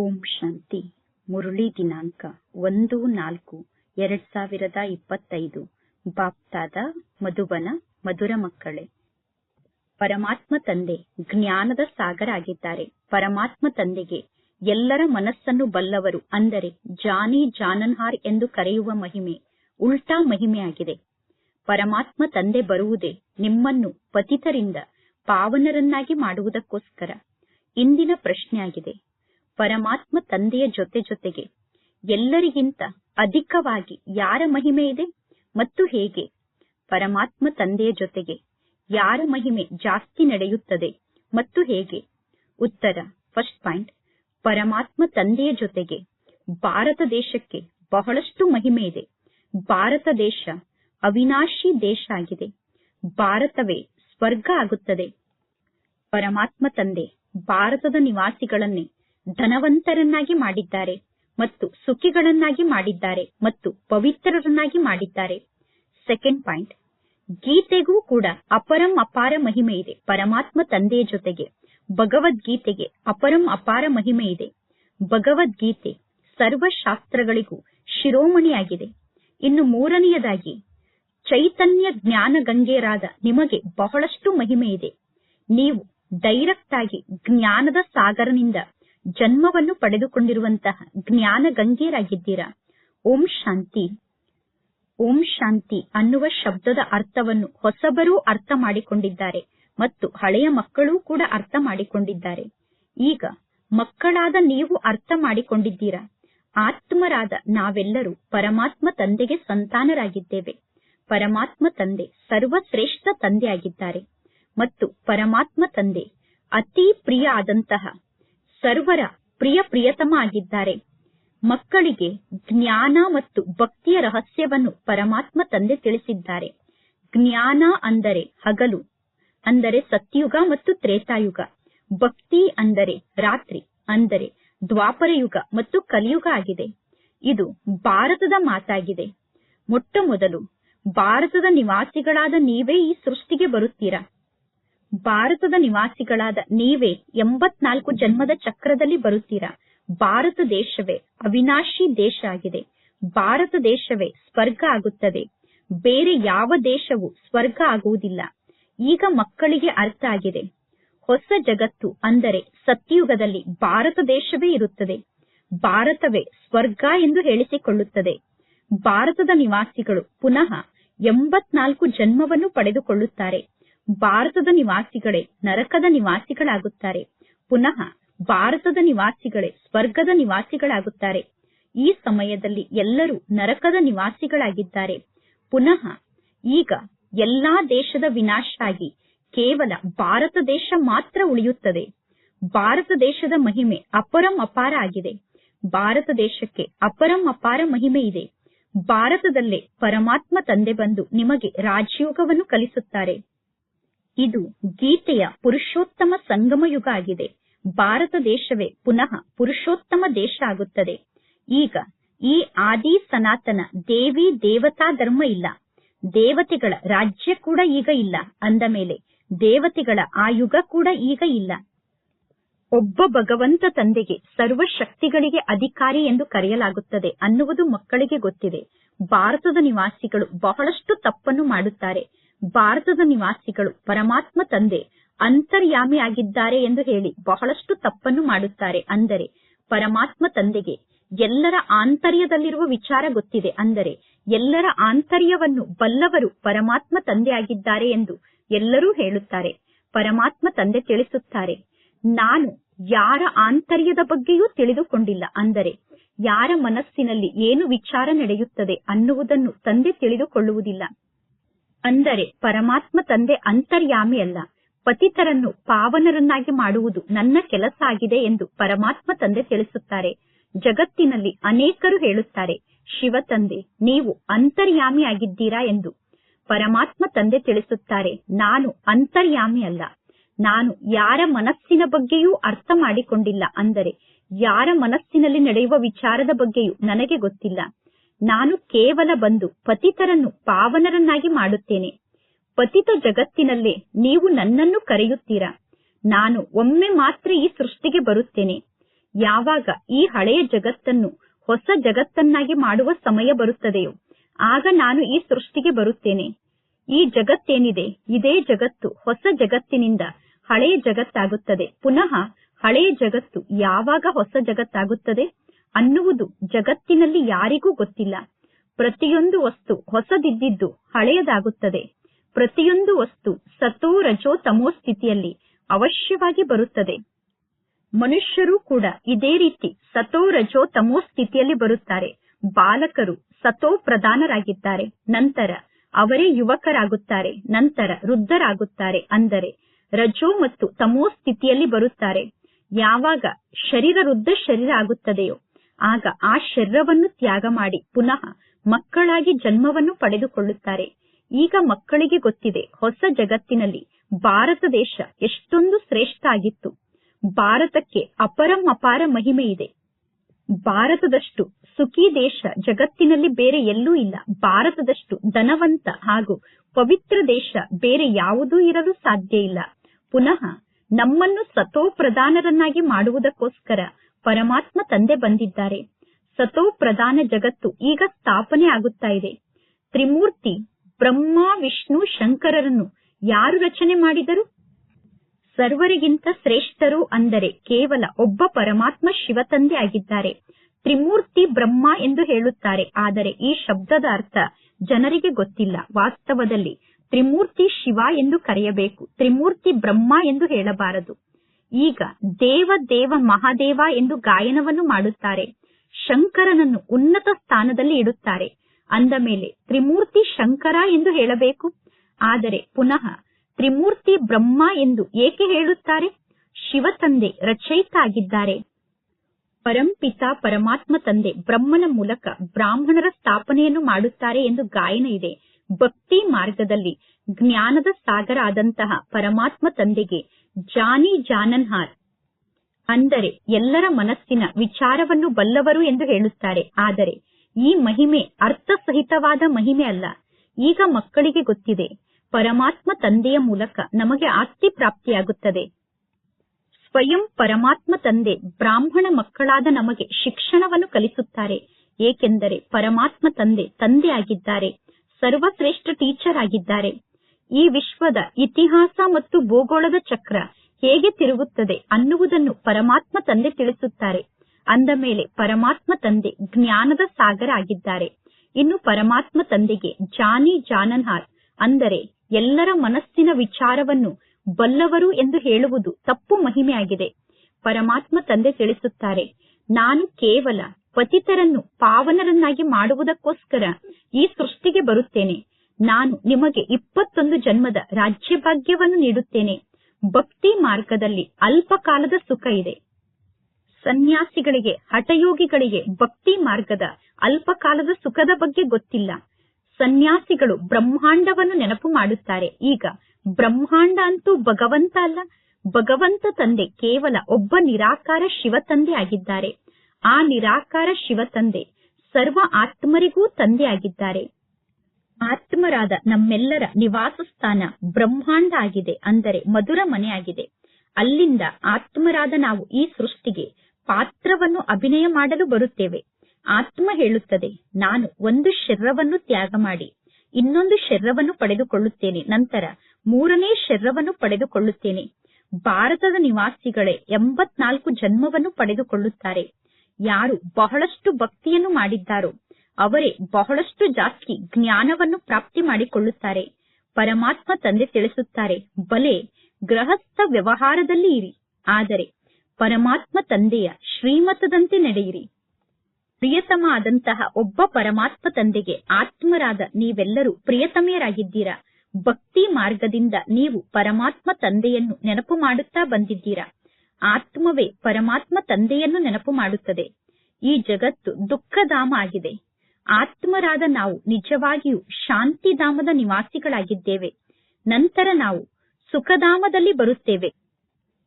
ಓಂ ಶಾಂತಿ. ಮುರುಳಿ ದಿನಾಂಕ ಒಂದು ನಾಲ್ಕು ಎರಡ್ ಸಾವಿರದ ಇಪ್ಪತ್ತೈದು. ಬಾಪ್ತಾದ ಮಧುಬನ ಮಧುರ ಮಕ್ಕಳೇ. ಪರಮಾತ್ಮ ತಂದೆ ಜ್ಞಾನದ ಸಾಗರ ಆಗಿದ್ದಾರೆ. ಪರಮಾತ್ಮ ತಂದೆಗೆ ಎಲ್ಲರ ಮನಸ್ಸನ್ನು ಬಲ್ಲವರು ಅಂದರೆ ಜಾನಿ ಜಾನನ್ಹಾರ್ ಎಂದು ಕರೆಯುವ ಮಹಿಮೆ ಉಲ್ಟಾ ಮಹಿಮೆಯಾಗಿದೆ. ಪರಮಾತ್ಮ ತಂದೆ ಬರುವುದೇ ನಿಮ್ಮನ್ನು ಪತಿತರಿಂದ ಪಾವನರನ್ನಾಗಿ ಮಾಡುವುದಕ್ಕೋಸ್ಕರ. ಇಂದಿನ ಪ್ರಶ್ನೆಯಾಗಿದೆ. ಪರಮಾತ್ಮ ತಂದೆಯ ಜೊತೆ ಜೊತೆಗೆ ಎಲ್ಲರಿಗಿಂತ ಅಧಿಕವಾಗಿ ಯಾರ ಮಹಿಮೆ ಇದೆ ಮತ್ತು ಹೇಗೆ? ಪರಮಾತ್ಮ ತಂದೆಯ ಜೊತೆಗೆ ಯಾರ ಮಹಿಮೆ ಜಾಸ್ತಿ ನಡೆಯುತ್ತದೆ ಮತ್ತು ಹೇಗೆ? ಉತ್ತರ ಫಸ್ಟ್ ಪಾಯಿಂಟ್ ಪರಮಾತ್ಮ ತಂದೆಯ ಜೊತೆಗೆ ಭಾರತ ದೇಶಕ್ಕೆ ಬಹಳಷ್ಟು ಮಹಿಮೆ ಇದೆ. ಭಾರತ ದೇಶ ಅವಿನಾಶಿ ದೇಶ ಆಗಿದೆ. ಭಾರತವೇ ಸ್ವರ್ಗ ಆಗುತ್ತದೆ. ಪರಮಾತ್ಮ ತಂದೆ ಭಾರತದ ನಿವಾಸಿಗಳನ್ನೇ ಧನವಂತರನ್ನಾಗಿ ಮಾಡಿದ್ದಾರೆ ಮತ್ತು ಸುಖಿಗಳನ್ನಾಗಿ ಮಾಡಿದ್ದಾರೆ ಮತ್ತು ಪವಿತ್ರರನ್ನಾಗಿ ಮಾಡಿದ್ದಾರೆ. ಸೆಕೆಂಡ್ ಪಾಯಿಂಟ್ ಗೀತೆಗೂ ಕೂಡ ಅಪರಂ ಅಪಾರ ಮಹಿಮೆ ಇದೆ. ಪರಮಾತ್ಮ ತಂದೆಯ ಜೊತೆಗೆ, ಭಗವದ್ಗೀತೆಗೆ ಅಪರಂ ಅಪಾರ ಮಹಿಮೆ ಇದೆ. ಭಗವದ್ಗೀತೆ ಸರ್ವಶಾಸ್ತ್ರಗಳಿಗೂ ಶಿರೋಮಣಿಯಾಗಿದೆ. ಇನ್ನು ಮೂರನೆಯದಾಗಿ, ಚೈತನ್ಯ ಜ್ಞಾನ ಗಂಗೆಯರಾದ ನಿಮಗೆ ಬಹಳಷ್ಟು ಮಹಿಮೆ ಇದೆ. ನೀವು ಡೈರೆಕ್ಟ್ ಆಗಿ ಜ್ಞಾನದ ಸಾಗರನಿಂದ ಜನ್ಮವನ್ನು ಪಡೆದುಕೊಂಡಿರುವಂತಹ ಜ್ಞಾನ ಗಂಗೆಯರಾಗಿದ್ದೀರಾ ಓಂ ಶಾಂತಿ. ಓಂ ಶಾಂತಿ ಅನ್ನುವ ಶಬ್ದದ ಅರ್ಥವನ್ನು ಹೊಸಬರೂ ಅರ್ಥ ಮಾಡಿಕೊಂಡಿದ್ದಾರೆ ಮತ್ತು ಹಳೆಯ ಮಕ್ಕಳೂ ಕೂಡ ಅರ್ಥ ಮಾಡಿಕೊಂಡಿದ್ದಾರೆ. ಈಗ ಮಕ್ಕಳಾದ ನೀವು ಅರ್ಥ ಮಾಡಿಕೊಂಡಿದ್ದೀರಾ? ಆತ್ಮರಾದ ನಾವೆಲ್ಲರೂ ಪರಮಾತ್ಮ ತಂದೆಗೆ ಸಂತಾನರಾಗಿದ್ದೇವೆ. ಪರಮಾತ್ಮ ತಂದೆ ಸರ್ವಶ್ರೇಷ್ಠ ತಂದೆಯಾಗಿದ್ದಾರೆ. ಮತ್ತು ಪರಮಾತ್ಮ ತಂದೆ ಅತಿ ಪ್ರಿಯ ಆದಂತಹ ಸರ್ವರ ಪ್ರಿಯ ಪ್ರಿಯತಮ ಆಗಿದ್ದಾರೆ ಮಕ್ಕಳಿಗೆ ಜ್ಞಾನ ಮತ್ತು ಭಕ್ತಿಯ ರಹಸ್ಯವನ್ನು ಪರಮಾತ್ಮ ತಂದೆ ತಿಳಿಸಿದ್ದಾರೆ. ಜ್ಞಾನ ಅಂದರೆ ಹಗಲು, ಅಂದರೆ ಸತ್ಯುಗ ಮತ್ತು ತ್ರೇತಾಯುಗ. ಭಕ್ತಿ ಅಂದರೆ ರಾತ್ರಿ, ಅಂದರೆ ದ್ವಾಪರಯುಗ ಮತ್ತು ಕಲಿಯುಗ ಆಗಿದೆ. ಇದು ಭಾರತದ ಮಾತಾಗಿದೆ. ಮೊಟ್ಟ ಮೊದಲು ಭಾರತದ ನಿವಾಸಿಗಳಾದ ನೀವೇ ಈ ಸೃಷ್ಟಿಗೆ ಬರುತ್ತೀರಾ? ಭಾರತದ ನಿವಾಸಿಗಳಾದ ನೀವೇ ಎಂಬತ್ನಾಲ್ಕು ಜನ್ಮದ ಚಕ್ರದಲ್ಲಿ ಬರುತ್ತೀರಾ? ಭಾರತ ದೇಶವೇ ಅವಿನಾಶಿ ದೇಶ ಆಗಿದೆ. ಭಾರತ ದೇಶವೇ ಸ್ವರ್ಗ ಆಗುತ್ತದೆ. ಬೇರೆ ಯಾವ ದೇಶವೂ ಸ್ವರ್ಗ ಆಗುವುದಿಲ್ಲ. ಈಗ ಮಕ್ಕಳಿಗೆ ಅರ್ಥ ಆಗಿದೆ. ಹೊಸ ಜಗತ್ತು ಅಂದರೆ ಸತ್ಯುಗದಲ್ಲಿ ಭಾರತ ದೇಶವೇ ಇರುತ್ತದೆ. ಭಾರತವೇ ಸ್ವರ್ಗ ಎಂದು ಹೇಳಿಸಿಕೊಳ್ಳುತ್ತದೆ. ಭಾರತದ ನಿವಾಸಿಗಳು ಪುನಃ ಎಂಬತ್ನಾಲ್ಕು ಜನ್ಮವನ್ನು ಪಡೆದುಕೊಳ್ಳುತ್ತಾರೆ. ಭಾರತದ ನಿವಾಸಿಗಳೇ ನರಕದ ನಿವಾಸಿಗಳಾಗುತ್ತಾರೆ. ಪುನಃ ಭಾರತದ ನಿವಾಸಿಗಳೇ ಸ್ವರ್ಗದ ನಿವಾಸಿಗಳಾಗುತ್ತಾರೆ. ಈ ಸಮಯದಲ್ಲಿ ಎಲ್ಲರೂ ನರಕದ ನಿವಾಸಿಗಳಾಗಿದ್ದಾರೆ. ಪುನಃ ಈಗ ಎಲ್ಲಾ ದೇಶದ ವಿನಾಶ ಆಗಿ ಕೇವಲ ಭಾರತ ದೇಶ ಮಾತ್ರ ಉಳಿಯುತ್ತದೆ. ಭಾರತ ದೇಶದ ಮಹಿಮೆ ಅಪರಂ ಅಪಾರ ಆಗಿದೆ. ಭಾರತ ದೇಶಕ್ಕೆ ಅಪರಂ ಅಪಾರ ಮಹಿಮೆ ಇದೆ. ಭಾರತದಲ್ಲೇ ಪರಮಾತ್ಮ ತಂದೆ ಬಂದು ನಿಮಗೆ ರಾಜಯೋಗವನ್ನು ಕಲಿಸುತ್ತಾರೆ. ಇದು ಗೀತೆಯ ಪುರುಷೋತ್ತಮ ಸಂಗಮ ಯುಗ ಆಗಿದೆ. ಭಾರತ ದೇಶವೇ ಪುನಃ ಪುರುಷೋತ್ತಮ ದೇಶ ಆಗುತ್ತದೆ. ಈಗ ಈ ಆದಿ ಸನಾತನ ದೇವಿ ದೇವತಾ ಧರ್ಮ ಇಲ್ಲ. ದೇವತೆಗಳ ರಾಜ್ಯ ಕೂಡ ಈಗ ಇಲ್ಲ. ಅಂದ ಮೇಲೆ ದೇವತೆಗಳ ಆ ಯುಗ ಕೂಡ ಈಗ ಇಲ್ಲ. ಒಬ್ಬ ಭಗವಂತ ತಂದೆಗೆ ಸರ್ವ ಶಕ್ತಿಗಳಿಗೆ ಅಧಿಕಾರಿ ಎಂದು ಕರೆಯಲಾಗುತ್ತದೆ ಅನ್ನುವುದು ಮಕ್ಕಳಿಗೆ ಗೊತ್ತಿದೆ. ಭಾರತದ ನಿವಾಸಿಗಳು ಬಹಳಷ್ಟು ತಪ್ಪನ್ನು ಮಾಡುತ್ತಾರೆ. ಭಾರತದ ನಿವಾಸಿಗಳು, ಪರಮಾತ್ಮ ತಂದೆ ಅಂತರ್ಯಾಮಿ ಆಗಿದ್ದಾರೆ ಎಂದು ಹೇಳಿ ಬಹಳಷ್ಟು ತಪ್ಪನ್ನು ಮಾಡುತ್ತಾರೆ. ಅಂದರೆ ಪರಮಾತ್ಮ ತಂದೆಗೆ ಎಲ್ಲರ ಆಂತರ್ಯದಲ್ಲಿರುವ ವಿಚಾರ ಗೊತ್ತಿದೆ. ಅಂದರೆ ಎಲ್ಲರ ಆಂತರ್ಯವನ್ನು ಬಲ್ಲವರು ಪರಮಾತ್ಮ ತಂದೆ ಆಗಿದ್ದಾರೆ ಎಂದು ಎಲ್ಲರೂ ಹೇಳುತ್ತಾರೆ. ಪರಮಾತ್ಮ ತಂದೆ ತಿಳಿಸುತ್ತಾರೆ, ನಾನು ಯಾರ ಆಂತರ್ಯದ ಬಗ್ಗೆಯೂ ತಿಳಿದುಕೊಂಡಿಲ್ಲ. ಅಂದರೆ ಯಾರ ಮನಸ್ಸಿನಲ್ಲಿ ಏನು ವಿಚಾರ ನಡೆಯುತ್ತದೆ ಅನ್ನುವುದನ್ನು ತಂದೆ ತಿಳಿದುಕೊಳ್ಳುವುದಿಲ್ಲ. ಅಂದರೆ ಪರಮಾತ್ಮ ತಂದೆ ಅಂತರ್ಯಾಮಿ ಅಲ್ಲ. ಪತಿತರನ್ನು ಪಾವನರನ್ನಾಗಿ ಮಾಡುವುದು ನನ್ನ ಕೆಲಸ ಆಗಿದೆ ಎಂದು ಪರಮಾತ್ಮ ತಂದೆ ತಿಳಿಸುತ್ತಾರೆ. ಜಗತ್ತಿನಲ್ಲಿ ಅನೇಕರು ಹೇಳುತ್ತಾರೆ, ಶಿವ ತಂದೆ, ನೀವು ಅಂತರ್ಯಾಮಿ ಆಗಿದ್ದೀರಾ? ಎಂದು. ಪರಮಾತ್ಮ ತಂದೆ ತಿಳಿಸುತ್ತಾರೆ, ನಾನು ಅಂತರ್ಯಾಮಿ ಅಲ್ಲ. ನಾನು ಯಾರ ಮನಸ್ಸಿನ ಬಗ್ಗೆಯೂ ಅರ್ಥ ಮಾಡಿಕೊಂಡಿಲ್ಲ. ಅಂದರೆ ಯಾರ ಮನಸ್ಸಿನಲ್ಲಿ ನಡೆಯುವ ವಿಚಾರದ ಬಗ್ಗೆಯೂ ನನಗೆ ಗೊತ್ತಿಲ್ಲ. ನಾನು ಕೇವಲ ಬಂದು ಪತಿತರನ್ನು ಪಾವನರನ್ನಾಗಿ ಮಾಡುತ್ತೇನೆ. ಪತಿತ ಜಗತ್ತಿನಲ್ಲೇ ನೀವು ನನ್ನನ್ನು ಕರೆಯುತ್ತೀರಾ? ನಾನು ಒಮ್ಮೆ ಮಾತ್ರ ಈ ಸೃಷ್ಟಿಗೆ ಬರುತ್ತೇನೆ. ಯಾವಾಗ ಈ ಹಳೆಯ ಜಗತ್ತನ್ನು ಹೊಸ ಜಗತ್ತನ್ನಾಗಿ ಮಾಡುವ ಸಮಯ ಬರುತ್ತದೆಯೋ, ಆಗ ನಾನು ಈ ಸೃಷ್ಟಿಗೆ ಬರುತ್ತೇನೆ. ಈ ಜಗತ್ತೇನಿದೆ, ಇದೇ ಜಗತ್ತು ಹೊಸ ಜಗತ್ತಿನಿಂದ ಹಳೆಯ ಜಗತ್ತಾಗುತ್ತದೆ. ಪುನಃ ಹಳೆಯ ಜಗತ್ತು ಯಾವಾಗ ಹೊಸ ಜಗತ್ತಾಗುತ್ತದೆ? ಅನ್ನುವುದು ಜಗತ್ತಿನಲ್ಲಿ ಯಾರಿಗೂ ಗೊತ್ತಿಲ್ಲ. ಪ್ರತಿಯೊಂದು ವಸ್ತು ಹೊಸದಿದ್ದಿದ್ದು ಹಳೆಯದಾಗುತ್ತದೆ. ಪ್ರತಿಯೊಂದು ವಸ್ತು ಸತೋ ರಜೋ ತಮೋ ಸ್ಥಿತಿಯಲ್ಲಿ ಅವಶ್ಯವಾಗಿ ಬರುತ್ತದೆ. ಮನುಷ್ಯರು ಕೂಡ ಇದೇ ರೀತಿ ಸತೋ ರಜೋ ತಮೋ ಸ್ಥಿತಿಯಲ್ಲಿ ಬರುತ್ತಾರೆ. ಬಾಲಕರು ಸತೋ ಪ್ರಧಾನರಾಗಿದ್ದಾರೆ. ನಂತರ ಅವರೇ ಯುವಕರಾಗುತ್ತಾರೆ. ನಂತರ ವೃದ್ಧರಾಗುತ್ತಾರೆ. ಅಂದರೆ ರಜೋ ಮತ್ತು ತಮೋ ಸ್ಥಿತಿಯಲ್ಲಿ ಬರುತ್ತಾರೆ. ಯಾವಾಗ ಶರೀರ ವೃದ್ಧ ಶರೀರ ಆಗುತ್ತದೆಯೋ ಆಗ ಆ ಶರೀರವನ್ನು ತ್ಯಾಗ ಮಾಡಿ ಪುನಃ ಮಕ್ಕಳಾಗಿ ಜನ್ಮವನ್ನು ಪಡೆದುಕೊಳ್ಳುತ್ತಾರೆ. ಈಗ ಮಕ್ಕಳಿಗೆ ಗೊತ್ತಿದೆ, ಹೊಸ ಜಗತ್ತಿನಲ್ಲಿ ಭಾರತ ದೇಶ ಎಷ್ಟೊಂದು ಶ್ರೇಷ್ಠ ಆಗಿತ್ತು. ಭಾರತಕ್ಕೆ ಅಪರಂ ಅಪಾರ ಮಹಿಮೆ ಇದೆ. ಭಾರತದಷ್ಟು ಸುಖಿ ದೇಶ ಜಗತ್ತಿನಲ್ಲಿ ಬೇರೆ ಎಲ್ಲೂ ಇಲ್ಲ. ಭಾರತದಷ್ಟು ಧನವಂತ ಹಾಗೂ ಪವಿತ್ರ ದೇಶ ಬೇರೆ ಯಾವುದೂ ಇರಲು ಸಾಧ್ಯ ಇಲ್ಲ. ಪುನಃ ನಮ್ಮನ್ನು ಸತೋ ಪ್ರಧಾನರನ್ನಾಗಿ ಮಾಡುವುದಕ್ಕೋಸ್ಕರ ಪರಮಾತ್ಮ ತಂದೆ ಬಂದಿದ್ದಾರೆ. ಸತೋ ಪ್ರಧಾನ ಜಗತ್ತು ಈಗ ಸ್ಥಾಪನೆ ಆಗುತ್ತಾ ಇದೆ. ತ್ರಿಮೂರ್ತಿ ಬ್ರಹ್ಮ, ವಿಷ್ಣು, ಶಂಕರರನ್ನು ಯಾರು ರಚನೆ ಮಾಡಿದರು? ಸರ್ವರಿಗಿಂತ ಶ್ರೇಷ್ಠರು ಅಂದರೆ ಕೇವಲ ಒಬ್ಬ ಪರಮಾತ್ಮ ಶಿವ ತಂದೆ ಆಗಿದ್ದಾರೆ. ತ್ರಿಮೂರ್ತಿ ಬ್ರಹ್ಮ ಎಂದು ಹೇಳುತ್ತಾರೆ. ಆದರೆ ಈ ಶಬ್ದದ ಅರ್ಥ ಜನರಿಗೆ ಗೊತ್ತಿಲ್ಲ. ವಾಸ್ತವದಲ್ಲಿ ತ್ರಿಮೂರ್ತಿ ಶಿವ ಎಂದು ಕರೆಯಬೇಕು. ತ್ರಿಮೂರ್ತಿ ಬ್ರಹ್ಮ ಎಂದು ಹೇಳಬಾರದು. ಈಗ ದೇವ ದೇವ, ಮಹಾದೇವ ಎಂದು ಗಾಯನವನ್ನು ಮಾಡುತ್ತಾರೆ. ಶಂಕರನನ್ನು ಉನ್ನತ ಸ್ಥಾನದಲ್ಲಿ ಇಡುತ್ತಾರೆ. ಅಂದ ಮೇಲೆ ತ್ರಿಮೂರ್ತಿ ಶಂಕರ ಎಂದು ಹೇಳಬೇಕು. ಆದರೆ ಪುನಃ ತ್ರಿಮೂರ್ತಿ ಬ್ರಹ್ಮ ಎಂದು ಏಕೆ ಹೇಳುತ್ತಾರೆ? ಶಿವ ತಂದೆ ರಚಯಿತ ಆಗಿದ್ದಾರೆ ಪರಂಪಿತ ಪರಮಾತ್ಮ ತಂದೆ ಬ್ರಹ್ಮನ ಮೂಲಕ ಬ್ರಾಹ್ಮಣರ ಸ್ಥಾಪನೆಯನ್ನು ಮಾಡುತ್ತಾರೆ ಎಂದು ಗಾಯನ ಇದೆ. ಭಕ್ತಿ ಮಾರ್ಗದಲ್ಲಿ ಜ್ಞಾನದ ಸಾಗರ ಆದಂತಹ ಪರಮಾತ್ಮ ತಂದೆಗೆ ಜಾನಿ ಜಾನನ್ಹಾರ್ ಅಂದರೆ ಎಲ್ಲರ ಮನಸ್ಸಿನ ವಿಚಾರವನ್ನು ಬಲ್ಲವರು ಎಂದು ಹೇಳುತ್ತಾರೆ. ಆದರೆ ಈ ಮಹಿಮೆ ಅರ್ಥಸಹಿತವಾದ ಮಹಿಮೆ ಅಲ್ಲ. ಈಗ ಮಕ್ಕಳಿಗೆ ಗೊತ್ತಿದೆ. ಪರಮಾತ್ಮ ತಂದೆಯ ಮೂಲಕ ನಮಗೆ ಆಸ್ತಿ ಪ್ರಾಪ್ತಿಯಾಗುತ್ತದೆ. ಸ್ವಯಂ ಪರಮಾತ್ಮ ತಂದೆ ಬ್ರಾಹ್ಮಣ ಮಕ್ಕಳಾದ ನಮಗೆ ಶಿಕ್ಷಣವನ್ನು ಕಲಿಸುತ್ತಾರೆ. ಏಕೆಂದರೆ ಪರಮಾತ್ಮ ತಂದೆ ತಂದೆ ಆಗಿದ್ದಾರೆ ಸರ್ವಶ್ರೇಷ್ಠ ಟೀಚರ್ ಆಗಿದ್ದಾರೆ. ಈ ವಿಶ್ವದ ಇತಿಹಾಸ ಮತ್ತು ಭೂಗೋಳದ ಚಕ್ರ ಹೇಗೆ ತಿರುಗುತ್ತದೆ ಅನ್ನುವುದನ್ನು ಪರಮಾತ್ಮ ತಂದೆ ತಿಳಿಸುತ್ತಾರೆ. ಅಂದ ಮೇಲೆ ಪರಮಾತ್ಮ ತಂದೆ ಜ್ಞಾನದ ಸಾಗರ ಆಗಿದ್ದಾರೆ. ಇನ್ನು ಪರಮಾತ್ಮ ತಂದೆಗೆ ಜಾನಿ ಜಾನನ್ಹಾರ್ ಅಂದರೆ ಎಲ್ಲರ ಮನಸ್ಸಿನ ವಿಚಾರವನ್ನು ಬಲ್ಲವರು ಎಂದು ಹೇಳುವುದು ತಪ್ಪು ಮಹಿಮೆಯಾಗಿದೆ. ಪರಮಾತ್ಮ ತಂದೆ ತಿಳಿಸುತ್ತಾರೆ, ನಾನು ಕೇವಲ ಪತಿತರನ್ನು ಪಾವನರನ್ನಾಗಿ ಮಾಡುವುದಕ್ಕೋಸ್ಕರ ಈ ಸೃಷ್ಟಿಗೆ ಬರುತ್ತೇನೆ. ನಾನು ನಿಮಗೆ ಇಪ್ಪತ್ತೊಂದು ಜನ್ಮದ ರಾಜ್ಯಭಾಗ್ಯವನ್ನು ನೀಡುತ್ತೇನೆ. ಭಕ್ತಿ ಮಾರ್ಗದಲ್ಲಿ ಅಲ್ಪ ಕಾಲದ ಸುಖ ಇದೆ. ಸನ್ಯಾಸಿಗಳಿಗೆ, ಹಠಯೋಗಿಗಳಿಗೆ ಭಕ್ತಿ ಮಾರ್ಗದ ಅಲ್ಪ ಕಾಲದ ಸುಖದ ಬಗ್ಗೆ ಗೊತ್ತಿಲ್ಲ. ಸನ್ಯಾಸಿಗಳು ಬ್ರಹ್ಮಾಂಡವನ್ನು ನೆನಪು ಮಾಡುತ್ತಾರೆ. ಈಗ ಬ್ರಹ್ಮಾಂಡ ಅಂತೂ ಭಗವಂತ ಅಲ್ಲ. ಭಗವಂತ ತಂದೆ ಕೇವಲ ಒಬ್ಬ ನಿರಾಕಾರ ಶಿವ ತಂದೆ ಆಗಿದ್ದಾರೆ. ಆ ನಿರಾಕಾರ ಶಿವ ತಂದೆ ಸರ್ವ ಆತ್ಮರಿಗೂ ತಂದೆ ಆಗಿದ್ದಾರೆ. ಆತ್ಮರಾದ ನಮ್ಮೆಲ್ಲರ ನಿವಾಸ ಸ್ಥಾನ ಬ್ರಹ್ಮಾಂಡ ಆಗಿದೆ ಅಂದರೆ ಮಧುರ ಮನೆ ಆಗಿದೆ ಅಲ್ಲಿಂದ ಆತ್ಮರಾದ ನಾವು ಈ ಸೃಷ್ಟಿಗೆ ಪಾತ್ರವನ್ನು ಅಭಿನಯ ಮಾಡಲು ಬರುತ್ತೇವೆ. ಆತ್ಮ ಹೇಳುತ್ತದೆ, ನಾನು ಒಂದು ಶರೀರವನ್ನು ತ್ಯಾಗ ಮಾಡಿ, ಇನ್ನೊಂದು ಶರೀರವನ್ನು ಪಡೆದುಕೊಳ್ಳುತ್ತೇನೆ, ನಂತರ ಮೂರನೇ ಶರೀರವನ್ನು ಪಡೆದುಕೊಳ್ಳುತ್ತೇನೆ. ಭಾರತದ ನಿವಾಸಿಗಳೇ ಎಂಬತ್ನಾಲ್ಕು ಜನ್ಮವನ್ನು ಪಡೆದುಕೊಳ್ಳುತ್ತಾರೆ. ಯಾರು ಬಹಳಷ್ಟು ಭಕ್ತಿಯನ್ನು ಮಾಡಿದ್ದಾರೋ ಅವರೇ ಬಹಳಷ್ಟು ಜಾಸ್ತಿ ಜ್ಞಾನವನ್ನು ಪ್ರಾಪ್ತಿ ಮಾಡಿಕೊಳ್ಳುತ್ತಾರೆ. ಪರಮಾತ್ಮ ತಂದೆ ತಿಳಿಸುತ್ತಾರೆ, ಬಲೆ, ಗೃಹಸ್ಥ ವ್ಯವಹಾರದಲ್ಲಿ ಇರಿ. ಆದರೆ ಪರಮಾತ್ಮ ತಂದೆಯ ಶ್ರೀಮತದಂತೆ ನಡೆಯಿರಿ. ಪ್ರಿಯತಮ ಆದಂತಹ ಒಬ್ಬ ಪರಮಾತ್ಮ ತಂದೆಗೆ ಆತ್ಮರಾದ ನೀವೆಲ್ಲರೂ ಪ್ರಿಯತಮೆಯರಾಗಿದ್ದೀರಾ? ಭಕ್ತಿ ಮಾರ್ಗದಿಂದ ನೀವು ಪರಮಾತ್ಮ ತಂದೆಯನ್ನು ನೆನಪು ಮಾಡುತ್ತಾ ಬಂದಿದ್ದೀರಾ? ಆತ್ಮವೇ ಪರಮಾತ್ಮ ತಂದೆಯನ್ನು ನೆನಪು ಮಾಡುತ್ತದೆ. ಈ ಜಗತ್ತು ದುಃಖಧಾಮ ಆಗಿದೆ. ಆತ್ಮರಾದ ನಾವು ನಿಜವಾಗಿಯೂ ಶಾಂತಿಧಾಮದ ನಿವಾಸಿಗಳಾಗಿದ್ದೇವೆ. ನಂತರ ನಾವು ಸುಖಧಾಮದಲ್ಲಿ ಬರುತ್ತೇವೆ.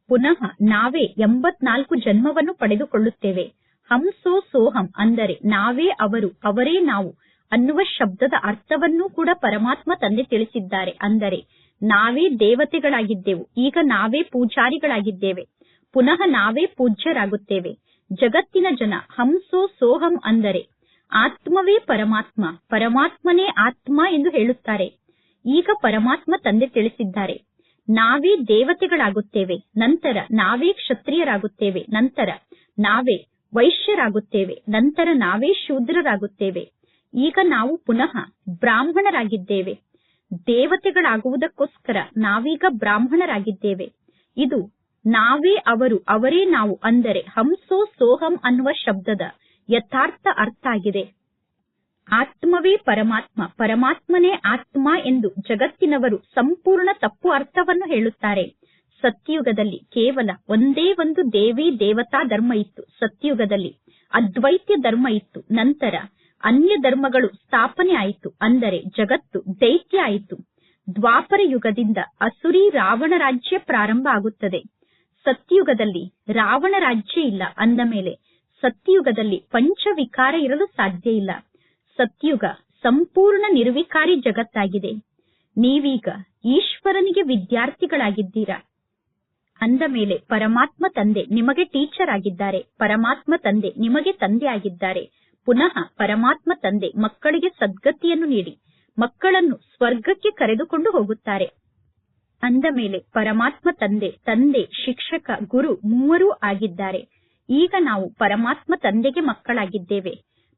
ಪುನಃ ನಾವೇ ಎಂಬತ್ನಾಲ್ಕು ಜನ್ಮವನ್ನು ಪಡೆದುಕೊಳ್ಳುತ್ತೇವೆ. ಹಂಸೋ ಸೋಹಂ ಅಂದರೆ ನಾವೇ ಅವರು, ಅವರೇ ನಾವು ಅನ್ನುವ ಶಬ್ದದ ಅರ್ಥವನ್ನೂ ಕೂಡ ಪರಮಾತ್ಮ ತಂದೆ ತಿಳಿಸಿದ್ದಾರೆ. ಅಂದರೆ ನಾವೇ ದೇವತೆಗಳಾಗಿದ್ದೆವು. ಈಗ ನಾವೇ ಪೂಜಾರಿಗಳಾಗಿದ್ದೇವೆ. ಪುನಃ ನಾವೇ ಪೂಜ್ಯರಾಗುತ್ತೇವೆ. ಜಗತ್ತಿನ ಜನ ಹಂಸೋ ಸೋಹಂ ಅಂದರೆ ಆತ್ಮವೇ ಪರಮಾತ್ಮ, ಪರಮಾತ್ಮನೇ ಆತ್ಮ ಎಂದು ಹೇಳುತ್ತಾರೆ. ಈಗ ಪರಮಾತ್ಮ ತಂದೆ ತಿಳಿಸಿದ್ದಾರೆ. ನಾವೇ ದೇವತೆಗಳಾಗುತ್ತೇವೆ, ನಂತರ ನಾವೇ ಕ್ಷತ್ರಿಯರಾಗುತ್ತೇವೆ, ನಂತರ ನಾವೇ ವೈಶ್ಯರಾಗುತ್ತೇವೆ, ನಂತರ ನಾವೇ ಶೂದ್ರರಾಗುತ್ತೇವೆ. ಈಗ ನಾವು ಪುನಃ ಬ್ರಾಹ್ಮಣರಾಗಿದ್ದೇವೆ. ದೇವತೆಗಳಾಗುವುದಕ್ಕೋಸ್ಕರ ನಾವೀಗ ಬ್ರಾಹ್ಮಣರಾಗಿದ್ದೇವೆ. ಇದು ನಾವೇ ಅವರು, ಅವರೇ ನಾವು ಅಂದರೆ ಹಂಸೋ ಸೋಹಂ ಅನ್ನುವ ಶಬ್ದದ ಯಥಾರ್ಥ ಅರ್ಥ ಆಗಿದೆ. ಆತ್ಮವೇ ಪರಮಾತ್ಮ, ಪರಮಾತ್ಮನೇ ಆತ್ಮ ಎಂದು ಜಗತ್ತಿನವರು ಸಂಪೂರ್ಣ ತಪ್ಪು ಅರ್ಥವನ್ನು ಹೇಳುತ್ತಾರೆ. ಸತ್ಯಯುಗದಲ್ಲಿ ಕೇವಲ ಒಂದೇ ಒಂದು ದೇವಿ ದೇವತಾ ಧರ್ಮ ಇತ್ತು. ಸತ್ಯುಗದಲ್ಲಿ ಅದ್ವೈತ್ಯ ಧರ್ಮ ಇತ್ತು. ನಂತರ ಅನ್ಯ ಧರ್ಮಗಳು ಸ್ಥಾಪನೆ ಆಯಿತು. ಅಂದರೆ ಜಗತ್ತು ದೈತ್ಯ ಆಯಿತು. ದ್ವಾಪರ ಯುಗದಿಂದ ಅಸುರಿ ರಾವಣ ರಾಜ್ಯ ಪ್ರಾರಂಭ ಆಗುತ್ತದೆ. ಸತ್ಯುಗದಲ್ಲಿ ರಾವಣ ರಾಜ್ಯ ಇಲ್ಲ. ಅಂದ ಮೇಲೆ ಸತ್ಯುಗದಲ್ಲಿ ಪಂಚವಿಕಾರ ಇರಲು ಸಾಧ್ಯ ಇಲ್ಲ. ಸತ್ಯುಗ ಸಂಪೂರ್ಣ ನಿರ್ವಿಕಾರಿ ಜಗತ್ತಾಗಿದೆ. ನೀವೀಗ ಈಶ್ವರನಿಗೆ ವಿದ್ಯಾರ್ಥಿಗಳಾಗಿದ್ದೀರಾ? ಅಂದ ಮೇಲೆ ಪರಮಾತ್ಮ ತಂದೆ ನಿಮಗೆ ಟೀಚರ್ ಆಗಿದ್ದಾರೆ. ಪರಮಾತ್ಮ ತಂದೆ ನಿಮಗೆ ತಂದೆ ಆಗಿದ್ದಾರೆ. ಪುನಃ ಪರಮಾತ್ಮ ತಂದೆ ಮಕ್ಕಳಿಗೆ ಸದ್ಗತಿಯನ್ನು ನೀಡಿ, ಮಕ್ಕಳನ್ನು ಸ್ವರ್ಗಕ್ಕೆ ಕರೆದುಕೊಂಡು ಹೋಗುತ್ತಾರೆ. ಅಂದ ಮೇಲೆ ಪರಮಾತ್ಮ ತಂದೆ ತಂದೆ, ಶಿಕ್ಷಕ, ಗುರು ಮೂವರೂ ಆಗಿದ್ದಾರೆ. ಈಗ ನಾವು ಪರಮಾತ್ಮ ತಂದೆಗೆ ಮಕ್ಕಳಾಗಿದ್ದೇವೆ.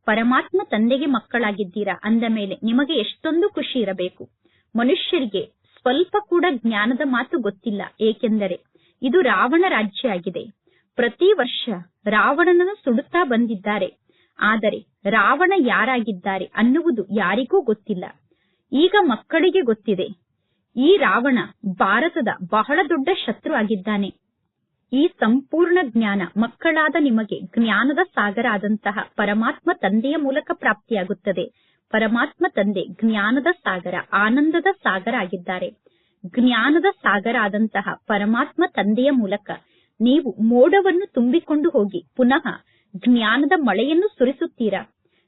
ಪರಮಾತ್ಮ ತಂದೆಗೆ ಮಕ್ಕಳಾಗಿದ್ದೀರಾ? ಅಂದ ಮೇಲೆ ನಿಮಗೆ ಎಷ್ಟೊಂದು ಖುಷಿ ಇರಬೇಕು. ಮನುಷ್ಯರಿಗೆ ಸ್ವಲ್ಪ ಕೂಡ ಜ್ಞಾನದ ಮಾತು ಗೊತ್ತಿಲ್ಲ. ಏಕೆಂದರೆ ಇದು ರಾವಣ ರಾಜ್ಯ ಆಗಿದೆ ಪ್ರತಿ ವರ್ಷ ರಾವಣನನ್ನು ಸುಡುತ್ತಾ ಬಂದಿದ್ದಾರೆ. ಆದರೆ ರಾವಣ ಯಾರಾಗಿದ್ದಾರೆ ಅನ್ನುವುದು ಯಾರಿಗೂ ಗೊತ್ತಿಲ್ಲ. ಈಗ ಮಕ್ಕಳಿಗೆ ಗೊತ್ತಿದೆ. ಈ ರಾವಣ ಭಾರತದ ಬಹಳ ದೊಡ್ಡ ಶತ್ರು ಆಗಿದ್ದಾನೆ. ಈ ಸಂಪೂರ್ಣ ಜ್ಞಾನ ಮಕ್ಕಳಾದ ನಿಮಗೆ ಜ್ಞಾನದ ಸಾಗರ ಆದಂತಹ ಪರಮಾತ್ಮ ತಂದೆಯ ಮೂಲಕ ಪ್ರಾಪ್ತಿಯಾಗುತ್ತದೆ. ಪರಮಾತ್ಮ ತಂದೆ ಜ್ಞಾನದ ಸಾಗರ, ಆನಂದದ ಸಾಗರ ಆಗಿದ್ದಾರೆ. ಜ್ಞಾನದ ಸಾಗರ ಆದಂತಹ ಪರಮಾತ್ಮ ತಂದೆಯ ಮೂಲಕ ನೀವು ಮೋಡವನ್ನು ತುಂಬಿಕೊಂಡು ಹೋಗಿ ಪುನಃ ಜ್ಞಾನದ ಮಳೆಯನ್ನು ಸುರಿಸುತ್ತೀರಾ?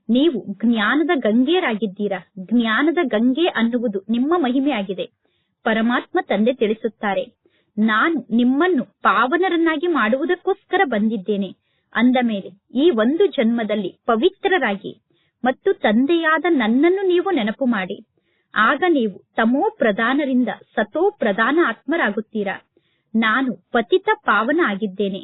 ನೀವು ಜ್ಞಾನದ ಗಂಗೆಯರಾಗಿದ್ದೀರಾ? ಜ್ಞಾನದ ಗಂಗೆ ಅನ್ನುವುದು ನಿಮ್ಮ ಮಹಿಮೆಯಾಗಿದೆ. ಪರಮಾತ್ಮ ತಂದೆ ತಿಳಿಸುತ್ತಾರೆ ನಾನು ನಿಮ್ಮನ್ನು ಪಾವನರನ್ನಾಗಿ ಮಾಡುವುದಕ್ಕೋಸ್ಕರ ಬಂದಿದ್ದೇನೆ. ಅಂದ ಮೇಲೆ, ಈ ಒಂದು ಜನ್ಮದಲ್ಲಿ ಪವಿತ್ರರಾಗಿ ಮತ್ತು ತಂದೆಯಾದ ನನ್ನನ್ನು ನೀವು ನೆನಪು ಮಾಡಿ. ಆಗ ನೀವು ತಮೋ ಪ್ರಧಾನರಿಂದ ಸತೋ ಪ್ರಧಾನ ಆತ್ಮರಾಗುತ್ತೀರಾ? ನಾನು ಪತಿತ ಪಾವನ ಆಗಿದ್ದೇನೆ.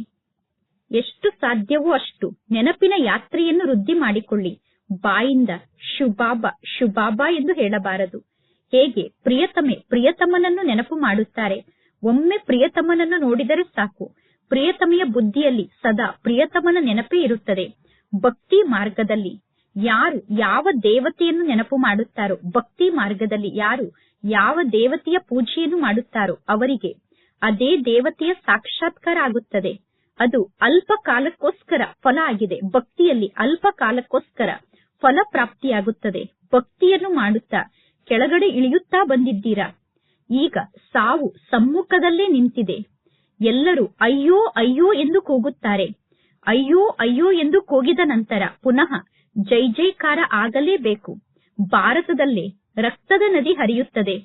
ಎಷ್ಟು ಸಾಧ್ಯವೋ ಅಷ್ಟು ನೆನಪಿನ ಯಾತ್ರೆಯನ್ನು ವೃದ್ಧಿ ಮಾಡಿಕೊಳ್ಳಿ. ಬಾಯಿಂದ ಶುಭಾಬ ಶುಭಾಬ ಎಂದು ಹೇಳಬಾರದು. ಹೇಗೆ ಪ್ರಿಯತಮೆ, ಪ್ರಿಯತಮನನ್ನು ನೆನಪು ಮಾಡುತ್ತಾರೆ? ಒಮ್ಮೆ ಪ್ರಿಯತಮನನ್ನು ನೋಡಿದರೆ ಸಾಕು. ಪ್ರಿಯತಮೆಯ ಬುದ್ಧಿಯಲ್ಲಿ ಸದಾ ಪ್ರಿಯತಮನ ನೆನಪೇ ಇರುತ್ತದೆ. ಭಕ್ತಿ ಮಾರ್ಗದಲ್ಲಿ ಯಾರು ಯಾವ ದೇವತೆಯನ್ನು ನೆನಪು ಮಾಡುತ್ತಾರೋ, ಭಕ್ತಿ ಮಾರ್ಗದಲ್ಲಿ ಯಾರು ಯಾವ ದೇವತೆಯ ಪೂಜೆಯನ್ನು ಮಾಡುತ್ತಾರೋ ಅವರಿಗೆ ಅದೇ ದೇವತೆಯ ಸಾಕ್ಷಾತ್ಕಾರ ಆಗುತ್ತದೆ. ಅದು ಅಲ್ಪ ಕಾಲಕ್ಕೋಸ್ಕರ ಫಲ ಆಗಿದೆ. ಭಕ್ತಿಯಲ್ಲಿ ಅಲ್ಪ ಕಾಲಕ್ಕೋಸ್ಕರ ಫಲ ಪ್ರಾಪ್ತಿಯಾಗುತ್ತದೆ. ಭಕ್ತಿಯನ್ನು ಮಾಡುತ್ತಾ ಕೆಳಗಡೆ ಇಳಿಯುತ್ತಾ ಬಂದಿದ್ದೀರಾ? ಈಗ ಸಾವು ಸಮ್ಮುಖದಲ್ಲೇ ನಿಂತಿದೆ. ಎಲ್ಲರೂ ಅಯ್ಯೋ ಅಯ್ಯೋ ಎಂದು ಕೂಗುತ್ತಾರೆ. ಅಯ್ಯೋ ಅಯ್ಯೋ ಎಂದು ಕೂಗಿದ ನಂತರ ಪುನಃ ಜೈ ಜೈಕಾರ ಆಗಲೇಬೇಕು. ಭಾರತದಲ್ಲೇ ರಕ್ತದ ನದಿ ಹರಿಯುತ್ತದೆ.